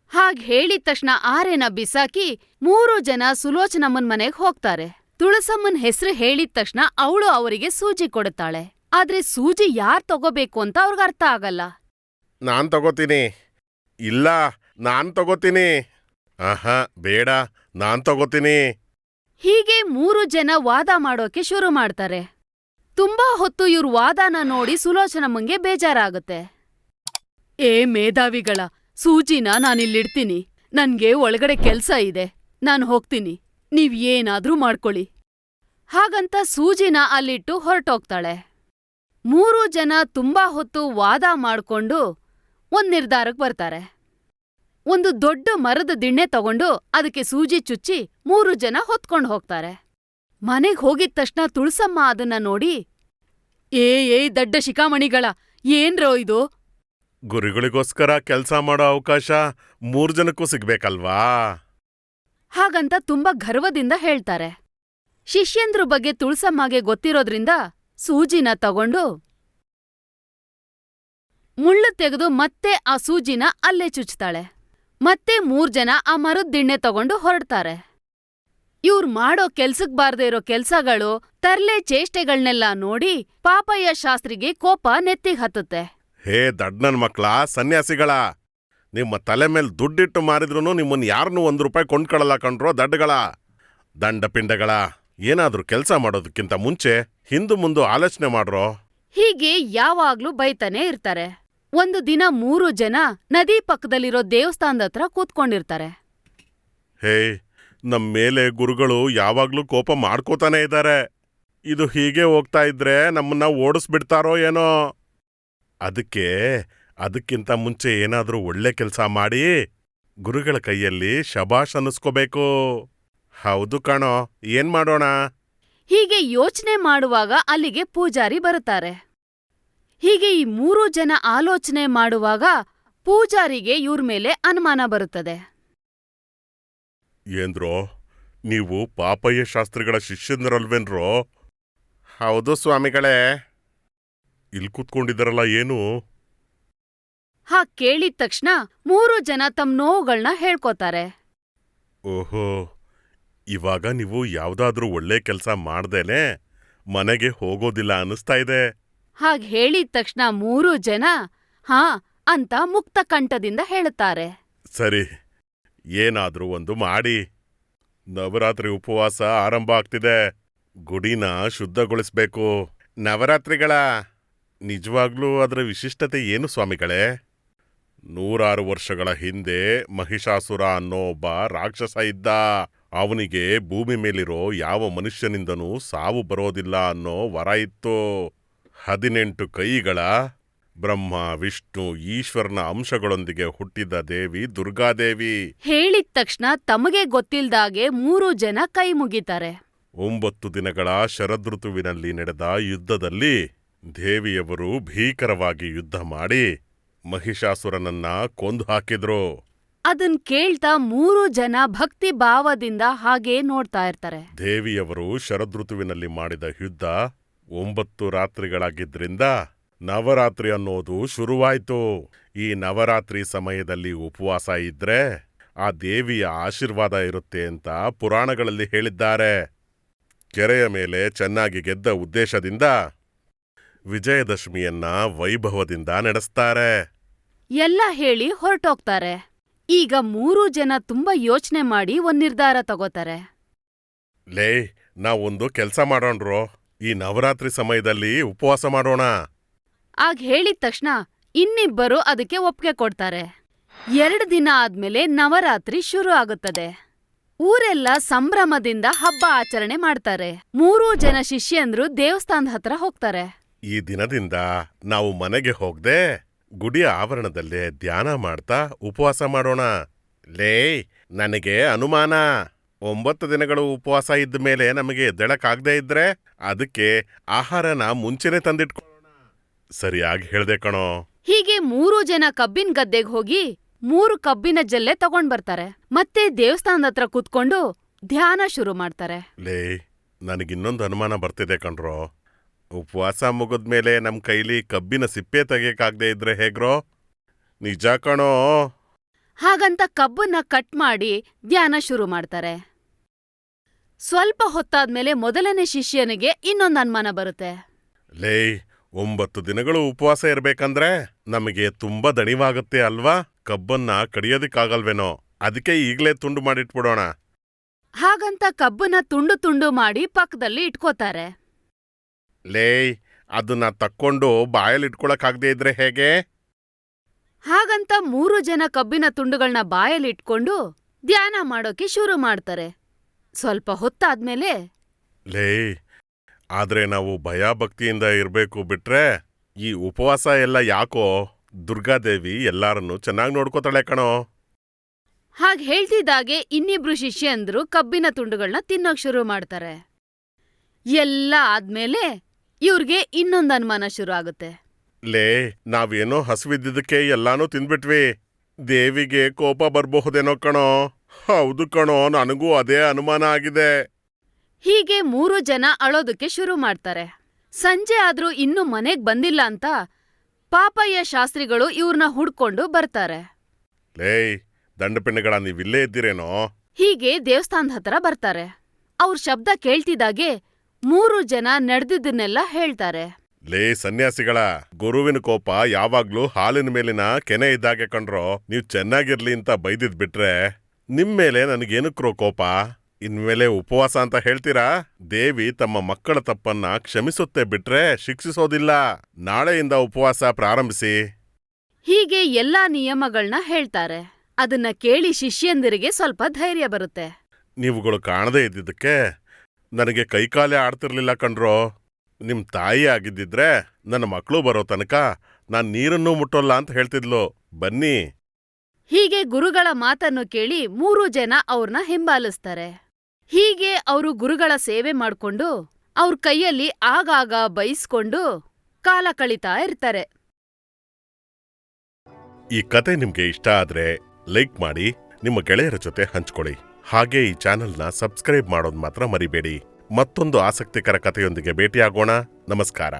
ಹಾಗ್ ಹೇಳಿದ ತಕ್ಷಣ ಆರೆನ ಬಿಸಾಕಿ ಮೂರು ಜನ ಸುಲೋಚನಮ್ಮನ್ ಮನೆಗ್ ಹೋಗ್ತಾರೆ. ತುಳಸಮ್ಮನ್ ಹೆಸ್ರು ಹೇಳಿದ ತಕ್ಷಣ ಅವಳು ಅವರಿಗೆ ಸೂಜಿ ಕೊಡುತ್ತಾಳೆ. ಆದ್ರೆ ಸೂಜಿ ಯಾರ್ ತಗೋಬೇಕು ಅಂತ ಅವ್ರಿಗೆ ಅರ್ಥ ಆಗಲ್ಲ. ನಾನ್ ತಗೋತೀನಿ. ಇಲ್ಲ ನಾನ್ ತಗೋತೀನಿ. ಆಹಾ ಬೇಡ ನಾನ್ ತಗೋತೀನಿ. ಹೀಗೆ ಮೂರು ಜನ ವಾದ ಮಾಡೋಕೆ ಶುರು ಮಾಡ್ತಾರೆ. ತುಂಬಾ ಹೊತ್ತು ಇವ್ರ ವಾದನ ನೋಡಿ ಸುಲೋಚನಮ್ಮಂಗೆ ಬೇಜಾರಾಗುತ್ತೆ. ಏ ಮೇಧಾವಿಗಳ ಸೂಜಿನ ನಾನಿಲ್ಲಿಡ್ತೀನಿ. ನನ್ಗೆ ಒಳಗಡೆ ಕೆಲ್ಸ ಇದೆ. ನಾನು ಹೋಗ್ತೀನಿ. ನೀವ್ ಏನಾದ್ರೂ ಮಾಡ್ಕೊಳ್ಳಿ. ಹಾಗಂತ ಸೂಜಿನ ಅಲ್ಲಿಟ್ಟು ಹೊರಟೋಗ್ತಾಳೆ. ಮೂರು ಜನ ತುಂಬಾ ಹೊತ್ತು ವಾದ ಮಾಡ್ಕೊಂಡು ಒಂದ್ ನಿರ್ಧಾರಕ್ ಬರ್ತಾರೆ. ಒಂದು ದೊಡ್ಡ ಮರದ ದಿಣ್ಣೆ ತಗೊಂಡು ಅದಕ್ಕೆ ಸೂಜಿ ಚುಚ್ಚಿ ಮೂರು ಜನ ಹೊತ್ಕೊಂಡು ಹೋಗ್ತಾರೆ. ಮನೆಗ್ ಹೋಗಿದ್ ತಕ್ಷಣ ತುಳಸಮ್ಮ ಅದನ್ನ ನೋಡಿ ಏ ಏ ದಡ್ಡ ಶಿಖಾಮಣಿಗಳ, ಏನ್ರೋ ಇದು? ಗುರುಗಳಿಗೋಸ್ಕರ ಕೆಲ್ಸ ಮಾಡೋ ಅವಕಾಶ ಮೂರ್ ಜನಕ್ಕೂ ಸಿಗ್ಬೇಕಲ್ವಾ? ಹಾಗಂತ ತುಂಬಾ ಗರ್ವದಿಂದ ಹೇಳ್ತಾರೆ. ಶಿಷ್ಯಂದ್ರ ಬಗ್ಗೆ ತುಳಸಮ್ಮಗೆ ಗೊತ್ತಿರೋದ್ರಿಂದ ಸೂಜಿನ ತಗೊಂಡು ಮುಳ್ಳು ತೆಗೆದು ಮತ್ತೆ ಆ ಸೂಜಿನ ಅಲ್ಲೇ ಚುಚ್ತಾಳೆ. ಮತ್ತೆ ಮೂರ್ ಜನ ಆ ಮರದ್ ದಿಣ್ಣೆ ತಗೊಂಡು ಹೊರಡ್ತಾರೆ. ಇವ್ರ್ ಮಾಡೋ ಕೆಲ್ಸಕ್ ಬಾರ್ದೇ ಇರೋ ಕೆಲ್ಸಗಳು, ತರ್ಲೆ ಚೇಷ್ಟೆಗಳ್ನೆಲ್ಲ ನೋಡಿ ಪಾಪಯ್ಯ ಶಾಸ್ತ್ರಿಗೆ ಕೋಪ ನೆತ್ತಿಗ್ ಹತ್ತುತ್ತೆ. ಹೇ ದಡ್ನನ್ ಮಕ್ಳ ಸನ್ಯಾಸಿಗಳ! ನಿಮ್ಮ ತಲೆ ಮೇಲೆ ದುಡ್ಡಿಟ್ಟು ಮಾರಿದ್ರೂ ನಿಮ್ಮನ್ನ ಯಾರನ್ನೂ ಒಂದ್ ರೂಪಾಯಿ ಕೊಂಡ್ಕೊಳ್ಳಲ್ಲ ಕಣ್ರೋ ದಡ್ಡಗಳ! ದಂಡಪಿಂಡಗಳ ಏನಾದ್ರೂ ಕೆಲಸ ಮಾಡೋದಕ್ಕಿಂತ ಮುಂಚೆ ಹಿಂದೂ ಮುಂದು ಆಲೋಚನೆ ಮಾಡ್ರೋ? ಹೀಗೆ ಯಾವಾಗ್ಲೂ ಬೈತಾನೆ ಇರ್ತಾರೆ. ಒಂದು ದಿನ ಮೂರು ಜನ ನದಿ ಪಕ್ಕದಲ್ಲಿರೋ ದೇವಸ್ಥಾನದ ಹತ್ರ ಕೂತ್ಕೊಂಡಿರ್ತಾರೆ. ಹೇ ನಮ್ಮ ಮೇಲೆ ಗುರುಗಳು ಯಾವಾಗ್ಲೂ ಕೋಪ ಮಾಡ್ಕೋತಾನೆ ಇದ್ದಾರೆ ಇದು ಹೀಗೆ ಹೋಗ್ತಾ ಇದ್ರೆ ನಮ್ಮನ್ನ ಓಡಿಸ್ಬಿಡ್ತಾರೋ ಏನೋ? ಅದಕ್ಕೆ ಅದಕ್ಕಿಂತ ಮುಂಚೆ ಏನಾದರೂ ಒಳ್ಳೆ ಕೆಲಸ ಮಾಡಿ ಗುರುಗಳ ಕೈಯಲ್ಲಿ ಶಬಾಷ್ ಅನ್ನಿಸ್ಕೋಬೇಕು. ಹೌದು ಕಣೋ ಏನ್ ಮಾಡೋಣ? ಹೀಗೆ ಯೋಚನೆ ಮಾಡುವಾಗ ಅಲ್ಲಿಗೆ ಪೂಜಾರಿ ಬರುತ್ತಾರೆ. ಹೀಗೆ ಈ ಮೂರು ಜನ ಆಲೋಚನೆ ಮಾಡುವಾಗ ಪೂಜಾರಿಗೆ ಇವ್ರ ಮೇಲೆ ಅನುಮಾನ ಬರುತ್ತದೆ. ಏನ್ರೋ ನೀವು ಪಾಪಯ್ಯ ಶಾಸ್ತ್ರಿಗಳ ಶಿಷ್ಯಂದ್ರಲ್ವೇನ್ರೋ? ಹೌದು ಸ್ವಾಮಿಗಳೇ. ಇಲ್ಲಿ ಕೂತ್ಕೊಂಡಿದ್ದಾರಲ್ಲ ಏನು? ಹಾ ಕೇಳಿದ ತಕ್ಷಣ ಮೂರು ಜನ ತಮ್ಮ ನೋವುಗಳನ್ನ ಹೇಳ್ಕೊತಾರೆ. ಓಹೋ ಇವಾಗ ನೀವು ಯಾವ್ದಾದ್ರೂ ಒಳ್ಳೆ ಕೆಲಸ ಮಾಡ್ದೇನೆ ಮನೆಗೆ ಹೋಗೋದಿಲ್ಲ ಅನ್ನಿಸ್ತಾ ಇದೆ. ಹಾಗ್ ಹೇಳಿದ ತಕ್ಷಣ ಮೂರು ಜನ ಹಾ ಅಂತ ಮುಕ್ತ ಕಂಠದಿಂದ ಹೇಳುತ್ತಾರೆ. ಸರಿ ಏನಾದ್ರೂ ಒಂದು ಮಾಡಿ. ನವರಾತ್ರಿ ಉಪವಾಸ ಆರಂಭ ಆಗ್ತಿದೆ. ಗುಡಿನ ಶುದ್ಧಗೊಳಿಸ್ಬೇಕು. ನವರಾತ್ರಿಗಳ ನಿಜವಾಗ್ಲೂ ಅದರ ವಿಶಿಷ್ಟತೆ ಏನು ಸ್ವಾಮಿಗಳೇ? ನೂರಾರು ವರ್ಷಗಳ ಹಿಂದೆ ಮಹಿಷಾಸುರ ಅನ್ನೋ ಒಬ್ಬ ರಾಕ್ಷಸ ಇದ್ದ. ಅವನಿಗೆ ಭೂಮಿ ಮೇಲಿರೋ ಯಾವ ಮನುಷ್ಯನಿಂದನೂ ಸಾವು ಬರೋದಿಲ್ಲ ಅನ್ನೋ ವರ ಇತ್ತು. ಹದಿನೆಂಟು ಕೈಗಳ ಬ್ರಹ್ಮ ವಿಷ್ಣು ಈಶ್ವರನ ಅಂಶಗಳೊಂದಿಗೆ ಹುಟ್ಟಿದ ದೇವಿ ದುರ್ಗಾದೇವಿ. ಹೇಳಿದ ತಕ್ಷಣ ತಮಗೆ ಗೊತ್ತಿಲ್ದಾಗೆ ಮೂರು ಜನ ಕೈ ಮುಗಿತಾರೆ. ಒಂಬತ್ತು ದಿನಗಳ ಶರದೃತುವಿನಲ್ಲಿ ನಡೆದ ಯುದ್ಧದಲ್ಲಿ ದೇವಿಯವರು ಭೀಕರವಾಗಿ ಯುದ್ಧ ಮಾಡಿ ಮಹಿಷಾಸುರನನ್ನ ಕೊಂದು ಹಾಕಿದ್ರು. ಅದನ್ ಕೇಳ್ತಾ ಮೂರು ಜನ ಭಕ್ತಿ ಭಾವದಿಂದ ಹಾಗೆ ನೋಡ್ತಾ ಇರ್ತಾರೆ. ದೇವಿಯವರು ಶರದೃತುವಿನಲ್ಲಿ ಮಾಡಿದ ಯುದ್ಧ ಒಂಬತ್ತು ರಾತ್ರಿಗಳಾಗಿದ್ರಿಂದ ನವರಾತ್ರಿ ಅನ್ನೋದು ಶುರುವಾಯ್ತು. ಈ ನವರಾತ್ರಿ ಸಮಯದಲ್ಲಿ ಉಪವಾಸ ಇದ್ರೆ ಆ ದೇವಿಯ ಆಶೀರ್ವಾದ ಇರುತ್ತೆ ಅಂತ ಪುರಾಣಗಳಲ್ಲಿ ಹೇಳಿದ್ದಾರೆ. ಕೆರೆಯ ಮೇಲೆ ಚೆನ್ನಾಗಿ ಗೆದ್ದ ಉದ್ದೇಶದಿಂದ ವಿಜಯದಶಮಿಯನ್ನ ವೈಭವದಿಂದ ನಡೆಸ್ತಾರೆ. ಎಲ್ಲ ಹೇಳಿ ಹೊರಟೋಗ್ತಾರೆ. ಈಗ ಮೂರೂ ಜನ ತುಂಬಾ ಯೋಚನೆ ಮಾಡಿ ಒಂದ್ ನಿರ್ಧಾರ ತಗೋತಾರೆ. ಲೇ ನಾವೊಂದು ಕೆಲ್ಸ ಮಾಡೋಣ್ರು. ಈ ನವರಾತ್ರಿ ಸಮಯದಲ್ಲಿ ಉಪವಾಸ ಮಾಡೋಣ. ಆಗ ಹೇಳಿದ ತಕ್ಷಣ ಇನ್ನಿಬ್ಬರು ಅದಕ್ಕೆ ಒಪ್ಪಿಗೆ ಕೊಡ್ತಾರೆ. ಎರಡು ದಿನ ಆದ್ಮೇಲೆ ನವರಾತ್ರಿ ಶುರು ಆಗುತ್ತದೆ. ಊರೆಲ್ಲ ಸಂಭ್ರಮದಿಂದ ಹಬ್ಬ ಆಚರಣೆ ಮಾಡ್ತಾರೆ. ಮೂರೂ ಜನ ಶಿಷ್ಯಂದ್ರು ದೇವಸ್ಥಾನದ ಹತ್ರ ಹೋಗ್ತಾರೆ. ಈ ದಿನದಿಂದ ನಾವು ಮನೆಗೆ ಹೋಗದೆ ಗುಡಿಯ ಆವರಣದಲ್ಲೇ ಧ್ಯಾನ ಮಾಡ್ತಾ ಉಪವಾಸ ಮಾಡೋಣ. ಲೇ ನನಗೆ ಅನುಮಾನ. ಒಂಬತ್ತು ದಿನಗಳು ಉಪವಾಸ ಇದ್ದ ಮೇಲೆ ನಮಗೆ ಎದ್ದೇಳಕ್ಕಾಗ್ದೇ ಇದ್ರೆ ಅದಕ್ಕೆ ಆಹಾರನ ಮುಂಚೆನೆ ತಂದಿಟ್ಕೊಳ್ಳೋಣ ಸರಿಯಾಗಿ ಹೇಳ್ದೆ ಕಣೋ. ಹೀಗೆ ಮೂರು ಜನ ಕಬ್ಬಿನ ಗದ್ದೆಗ್ ಹೋಗಿ ಮೂರು ಕಬ್ಬಿನ ಜಲ್ಲೆ ತಗೊಂಡ್ ಬರ್ತಾರೆ. ಮತ್ತೆ ದೇವಸ್ಥಾನದ ಹತ್ರ ಕೂತ್ಕೊಂಡು ಧ್ಯಾನ ಶುರು ಮಾಡ್ತಾರೆ. ಲೇ ನನಗಿನ್ನೊಂದು ಅನುಮಾನ ಬರ್ತಿದೆ ಕಣ್ರೋ. ಉಪವಾಸ ಮುಗಿದ್ಮೇಲೆ ನಮ್ ಕೈಲಿ ಕಬ್ಬಿನ ಸಿಪ್ಪೆ ತೆಗಿಯಕ್ಕಾಗ್ದೇ ಇದ್ರೆ ಹೇಗ್ರೋ? ನಿಜ ಕಣೋ. ಹಾಗಂತ ಕಬ್ಬನ್ನ ಕಟ್ ಮಾಡಿ ಧ್ಯಾನ ಶುರು ಮಾಡ್ತಾರೆ. ಸ್ವಲ್ಪ ಹೊತ್ತಾದ್ಮೇಲೆ ಮೊದಲನೇ ಶಿಷ್ಯನಿಗೆ ಇನ್ನೊಂದು ಅನುಮಾನ ಬರುತ್ತೆ. ಲೇ ಒಂಬತ್ತು ದಿನಗಳು ಉಪವಾಸ ಇರ್ಬೇಕಂದ್ರೆ ನಮಗೆ ತುಂಬಾ ದಣಿವಾಗುತ್ತೆ ಅಲ್ವಾ? ಕಬ್ಬನ್ನ ಕಡಿಯೋದಿಕ್ಕಾಗಲ್ವೇನೋ? ಅದಕ್ಕೆ ಈಗ್ಲೇ ತುಂಡು ಮಾಡಿಟ್ಬಿಡೋಣ. ಹಾಗಂತ ಕಬ್ಬನ್ನ ತುಂಡು ತುಂಡು ಮಾಡಿ ಪಕ್ಕದಲ್ಲಿ ಇಟ್ಕೋತಾರೆ. ಲೇ ಅದನ್ನ ತಕ್ಕೊಂಡು ಬಾಯಲ್ಲಿ ಇಟ್ಕೊಳಕ್ಕಾಗ್ದೇ ಇದ್ರೆ ಹೇಗೆ? ಹಾಗಂತ ಮೂರು ಜನ ಕಬ್ಬಿನ ತುಂಡುಗಳನ್ನ ಬಾಯಲ್ಲಿಟ್ಕೊಂಡು ಧ್ಯಾನ ಮಾಡೋಕೆ ಶುರು ಮಾಡ್ತಾರೆ. ಸ್ವಲ್ಪ ಹೊತ್ತಾದ್ಮೇಲೆ ಲೇ ಆದ್ರೆ ನಾವು ಭಯ ಭಕ್ತಿಯಿಂದ ಇರ್ಬೇಕು ಬಿಟ್ರೆ ಈ ಉಪವಾಸ ಎಲ್ಲ ಯಾಕೋ ದುರ್ಗಾದೇವಿ ಎಲ್ಲಾರನ್ನೂ ಚೆನ್ನಾಗಿ ನೋಡ್ಕೋತಾಳೆ ಕಣೋ. ಹಾಗ್ ಹೇಳ್ತಿದ್ದಾಗೆ ಇನ್ನಿಬ್ರು ಶಿಷ್ಯಂದ್ರು ಕಬ್ಬಿನ ತುಂಡುಗಳನ್ನ ತಿನ್ನೋಕ್ ಶುರು ಮಾಡ್ತಾರೆ. ಎಲ್ಲ ಆದ್ಮೇಲೆ ಇವ್ರಿಗೆ ಇನ್ನೊಂದ್ ಅನುಮಾನ ಶುರು ಆಗುತ್ತೆ. ಲೇ ನಾವೇನೋ ಹಸುವಿದ್ದಕ್ಕೆ ಎಲ್ಲಾನು ತಿಂದ್ಬಿಟ್ವಿ. ದೇವಿಗೆ ಕೋಪ ಬರ್ಬಹುದೇನೋ ಕಣೋ. ಹೌದು ಕಣೋ ನನಗೂ ಅದೇ ಅನುಮಾನ ಆಗಿದೆ. ಹೀಗೆ ಮೂರು ಜನ ಅಳೋದಕ್ಕೆ ಶುರು ಮಾಡ್ತಾರೆ. ಸಂಜೆ ಆದ್ರೂ ಇನ್ನೂ ಮನೆಗ್ ಬಂದಿಲ್ಲ ಅಂತ ಪಾಪಯ್ಯ ಶಾಸ್ತ್ರಿಗಳು ಇವ್ರನ್ನ ಹುಡ್ಕೊಂಡು ಬರ್ತಾರೆ. ಲೇ ದಂಡಪಿಂಡಗಳ ನೀವಿಲ್ಲೇ ಇದ್ದೀರೇನೋ? ಹೀಗೆ ದೇವಸ್ಥಾನದ ಹತ್ರ ಬರ್ತಾರೆ. ಅವ್ರ ಶಬ್ದ ಕೇಳ್ತಿದ್ದಾಗೆ ಮೂರು ಜನ ನಡೆದಿದ್ದನ್ನೆಲ್ಲ ಹೇಳ್ತಾರೆ. ಲೇ ಸನ್ಯಾಸಿಗಳ ಗುರುವಿನ ಕೋಪ ಯಾವಾಗ್ಲೂ ಹಾಲಿನ ಮೇಲಿನ ಕೆನೆ ಇದ್ದಾಗೆ ಕಣ್ರೋ ನೀವ್ ಚೆನ್ನಾಗಿರ್ಲಿ ಅಂತ ಬೈದಿದ್ ಬಿಟ್ರೆ ನಿಮ್ ಮೇಲೆ ನನಗೇನಕ್ರೋ ಕೋಪ? ಇನ್ಮೇಲೆ ಉಪವಾಸ ಅಂತ ಹೇಳ್ತೀರಾ? ದೇವಿ ತಮ್ಮ ಮಕ್ಕಳ ತಪ್ಪನ್ನ ಕ್ಷಮಿಸುತ್ತೆ ಬಿಟ್ರೆ ಶಿಕ್ಷಿಸೋದಿಲ್ಲ. ನಾಳೆಯಿಂದ ಉಪವಾಸ ಪ್ರಾರಂಭಿಸಿ. ಹೀಗೆ ಎಲ್ಲಾ ನಿಯಮಗಳನ್ನ ಹೇಳ್ತಾರೆ. ಅದನ್ನ ಕೇಳಿ ಶಿಷ್ಯಂದಿರಿಗೆ ಸ್ವಲ್ಪ ಧೈರ್ಯ ಬರುತ್ತೆ. ನೀವುಗಳು ಕಾಣದೇ ಇದ್ದಿದ್ದಕ್ಕೆ ನನಗೆ ಕೈಕಾಲೇ ಆಡ್ತಿರ್ಲಿಲ್ಲ ಕಣ್ರೋ. ನಿಮ್ ತಾಯಿ ಆಗಿದ್ದಿದ್ರೆ ನನ್ನ ಮಕ್ಕಳು ಬರೋ ತನಕ ನಾನ್ ನೀರನ್ನೂ ಮುಟ್ಟೋಲ್ಲ ಅಂತ ಹೇಳ್ತಿದ್ಲು. ಬನ್ನಿ. ಹೀಗೆ ಗುರುಗಳ ಮಾತನ್ನು ಕೇಳಿ ಮೂರು ಜನ ಅವ್ರನ್ನ ಹಿಂಬಾಲಿಸ್ತಾರೆ. ಹೀಗೆ ಅವರು ಗುರುಗಳ ಸೇವೆ ಮಾಡ್ಕೊಂಡು ಅವ್ರ ಕೈಯಲ್ಲಿ ಆಗಾಗ ಬೈಸ್ಕೊಂಡು ಕಾಲ ಕಳೀತಾ ಇರ್ತಾರೆ. ಈ ಕತೆ ನಿಮ್ಗೆ ಇಷ್ಟ ಆದ್ರೆ ಲೈಕ್ ಮಾಡಿ ನಿಮ್ಮ ಗೆಳೆಯರ ಜೊತೆ ಹಂಚ್ಕೊಳ್ಳಿ. ಹಾಗೆ ಈ ಚಾನೆಲ್ನ ಸಬ್ಸ್ಕ್ರೈಬ್ ಮಾಡೋದು ಮಾತ್ರ ಮರಿಬೇಡಿ. ಮತ್ತೊಂದು ಆಸಕ್ತಿಕರ ಕಥೆಯೊಂದಿಗೆ ಭೇಟಿಯಾಗೋಣ. ನಮಸ್ಕಾರ.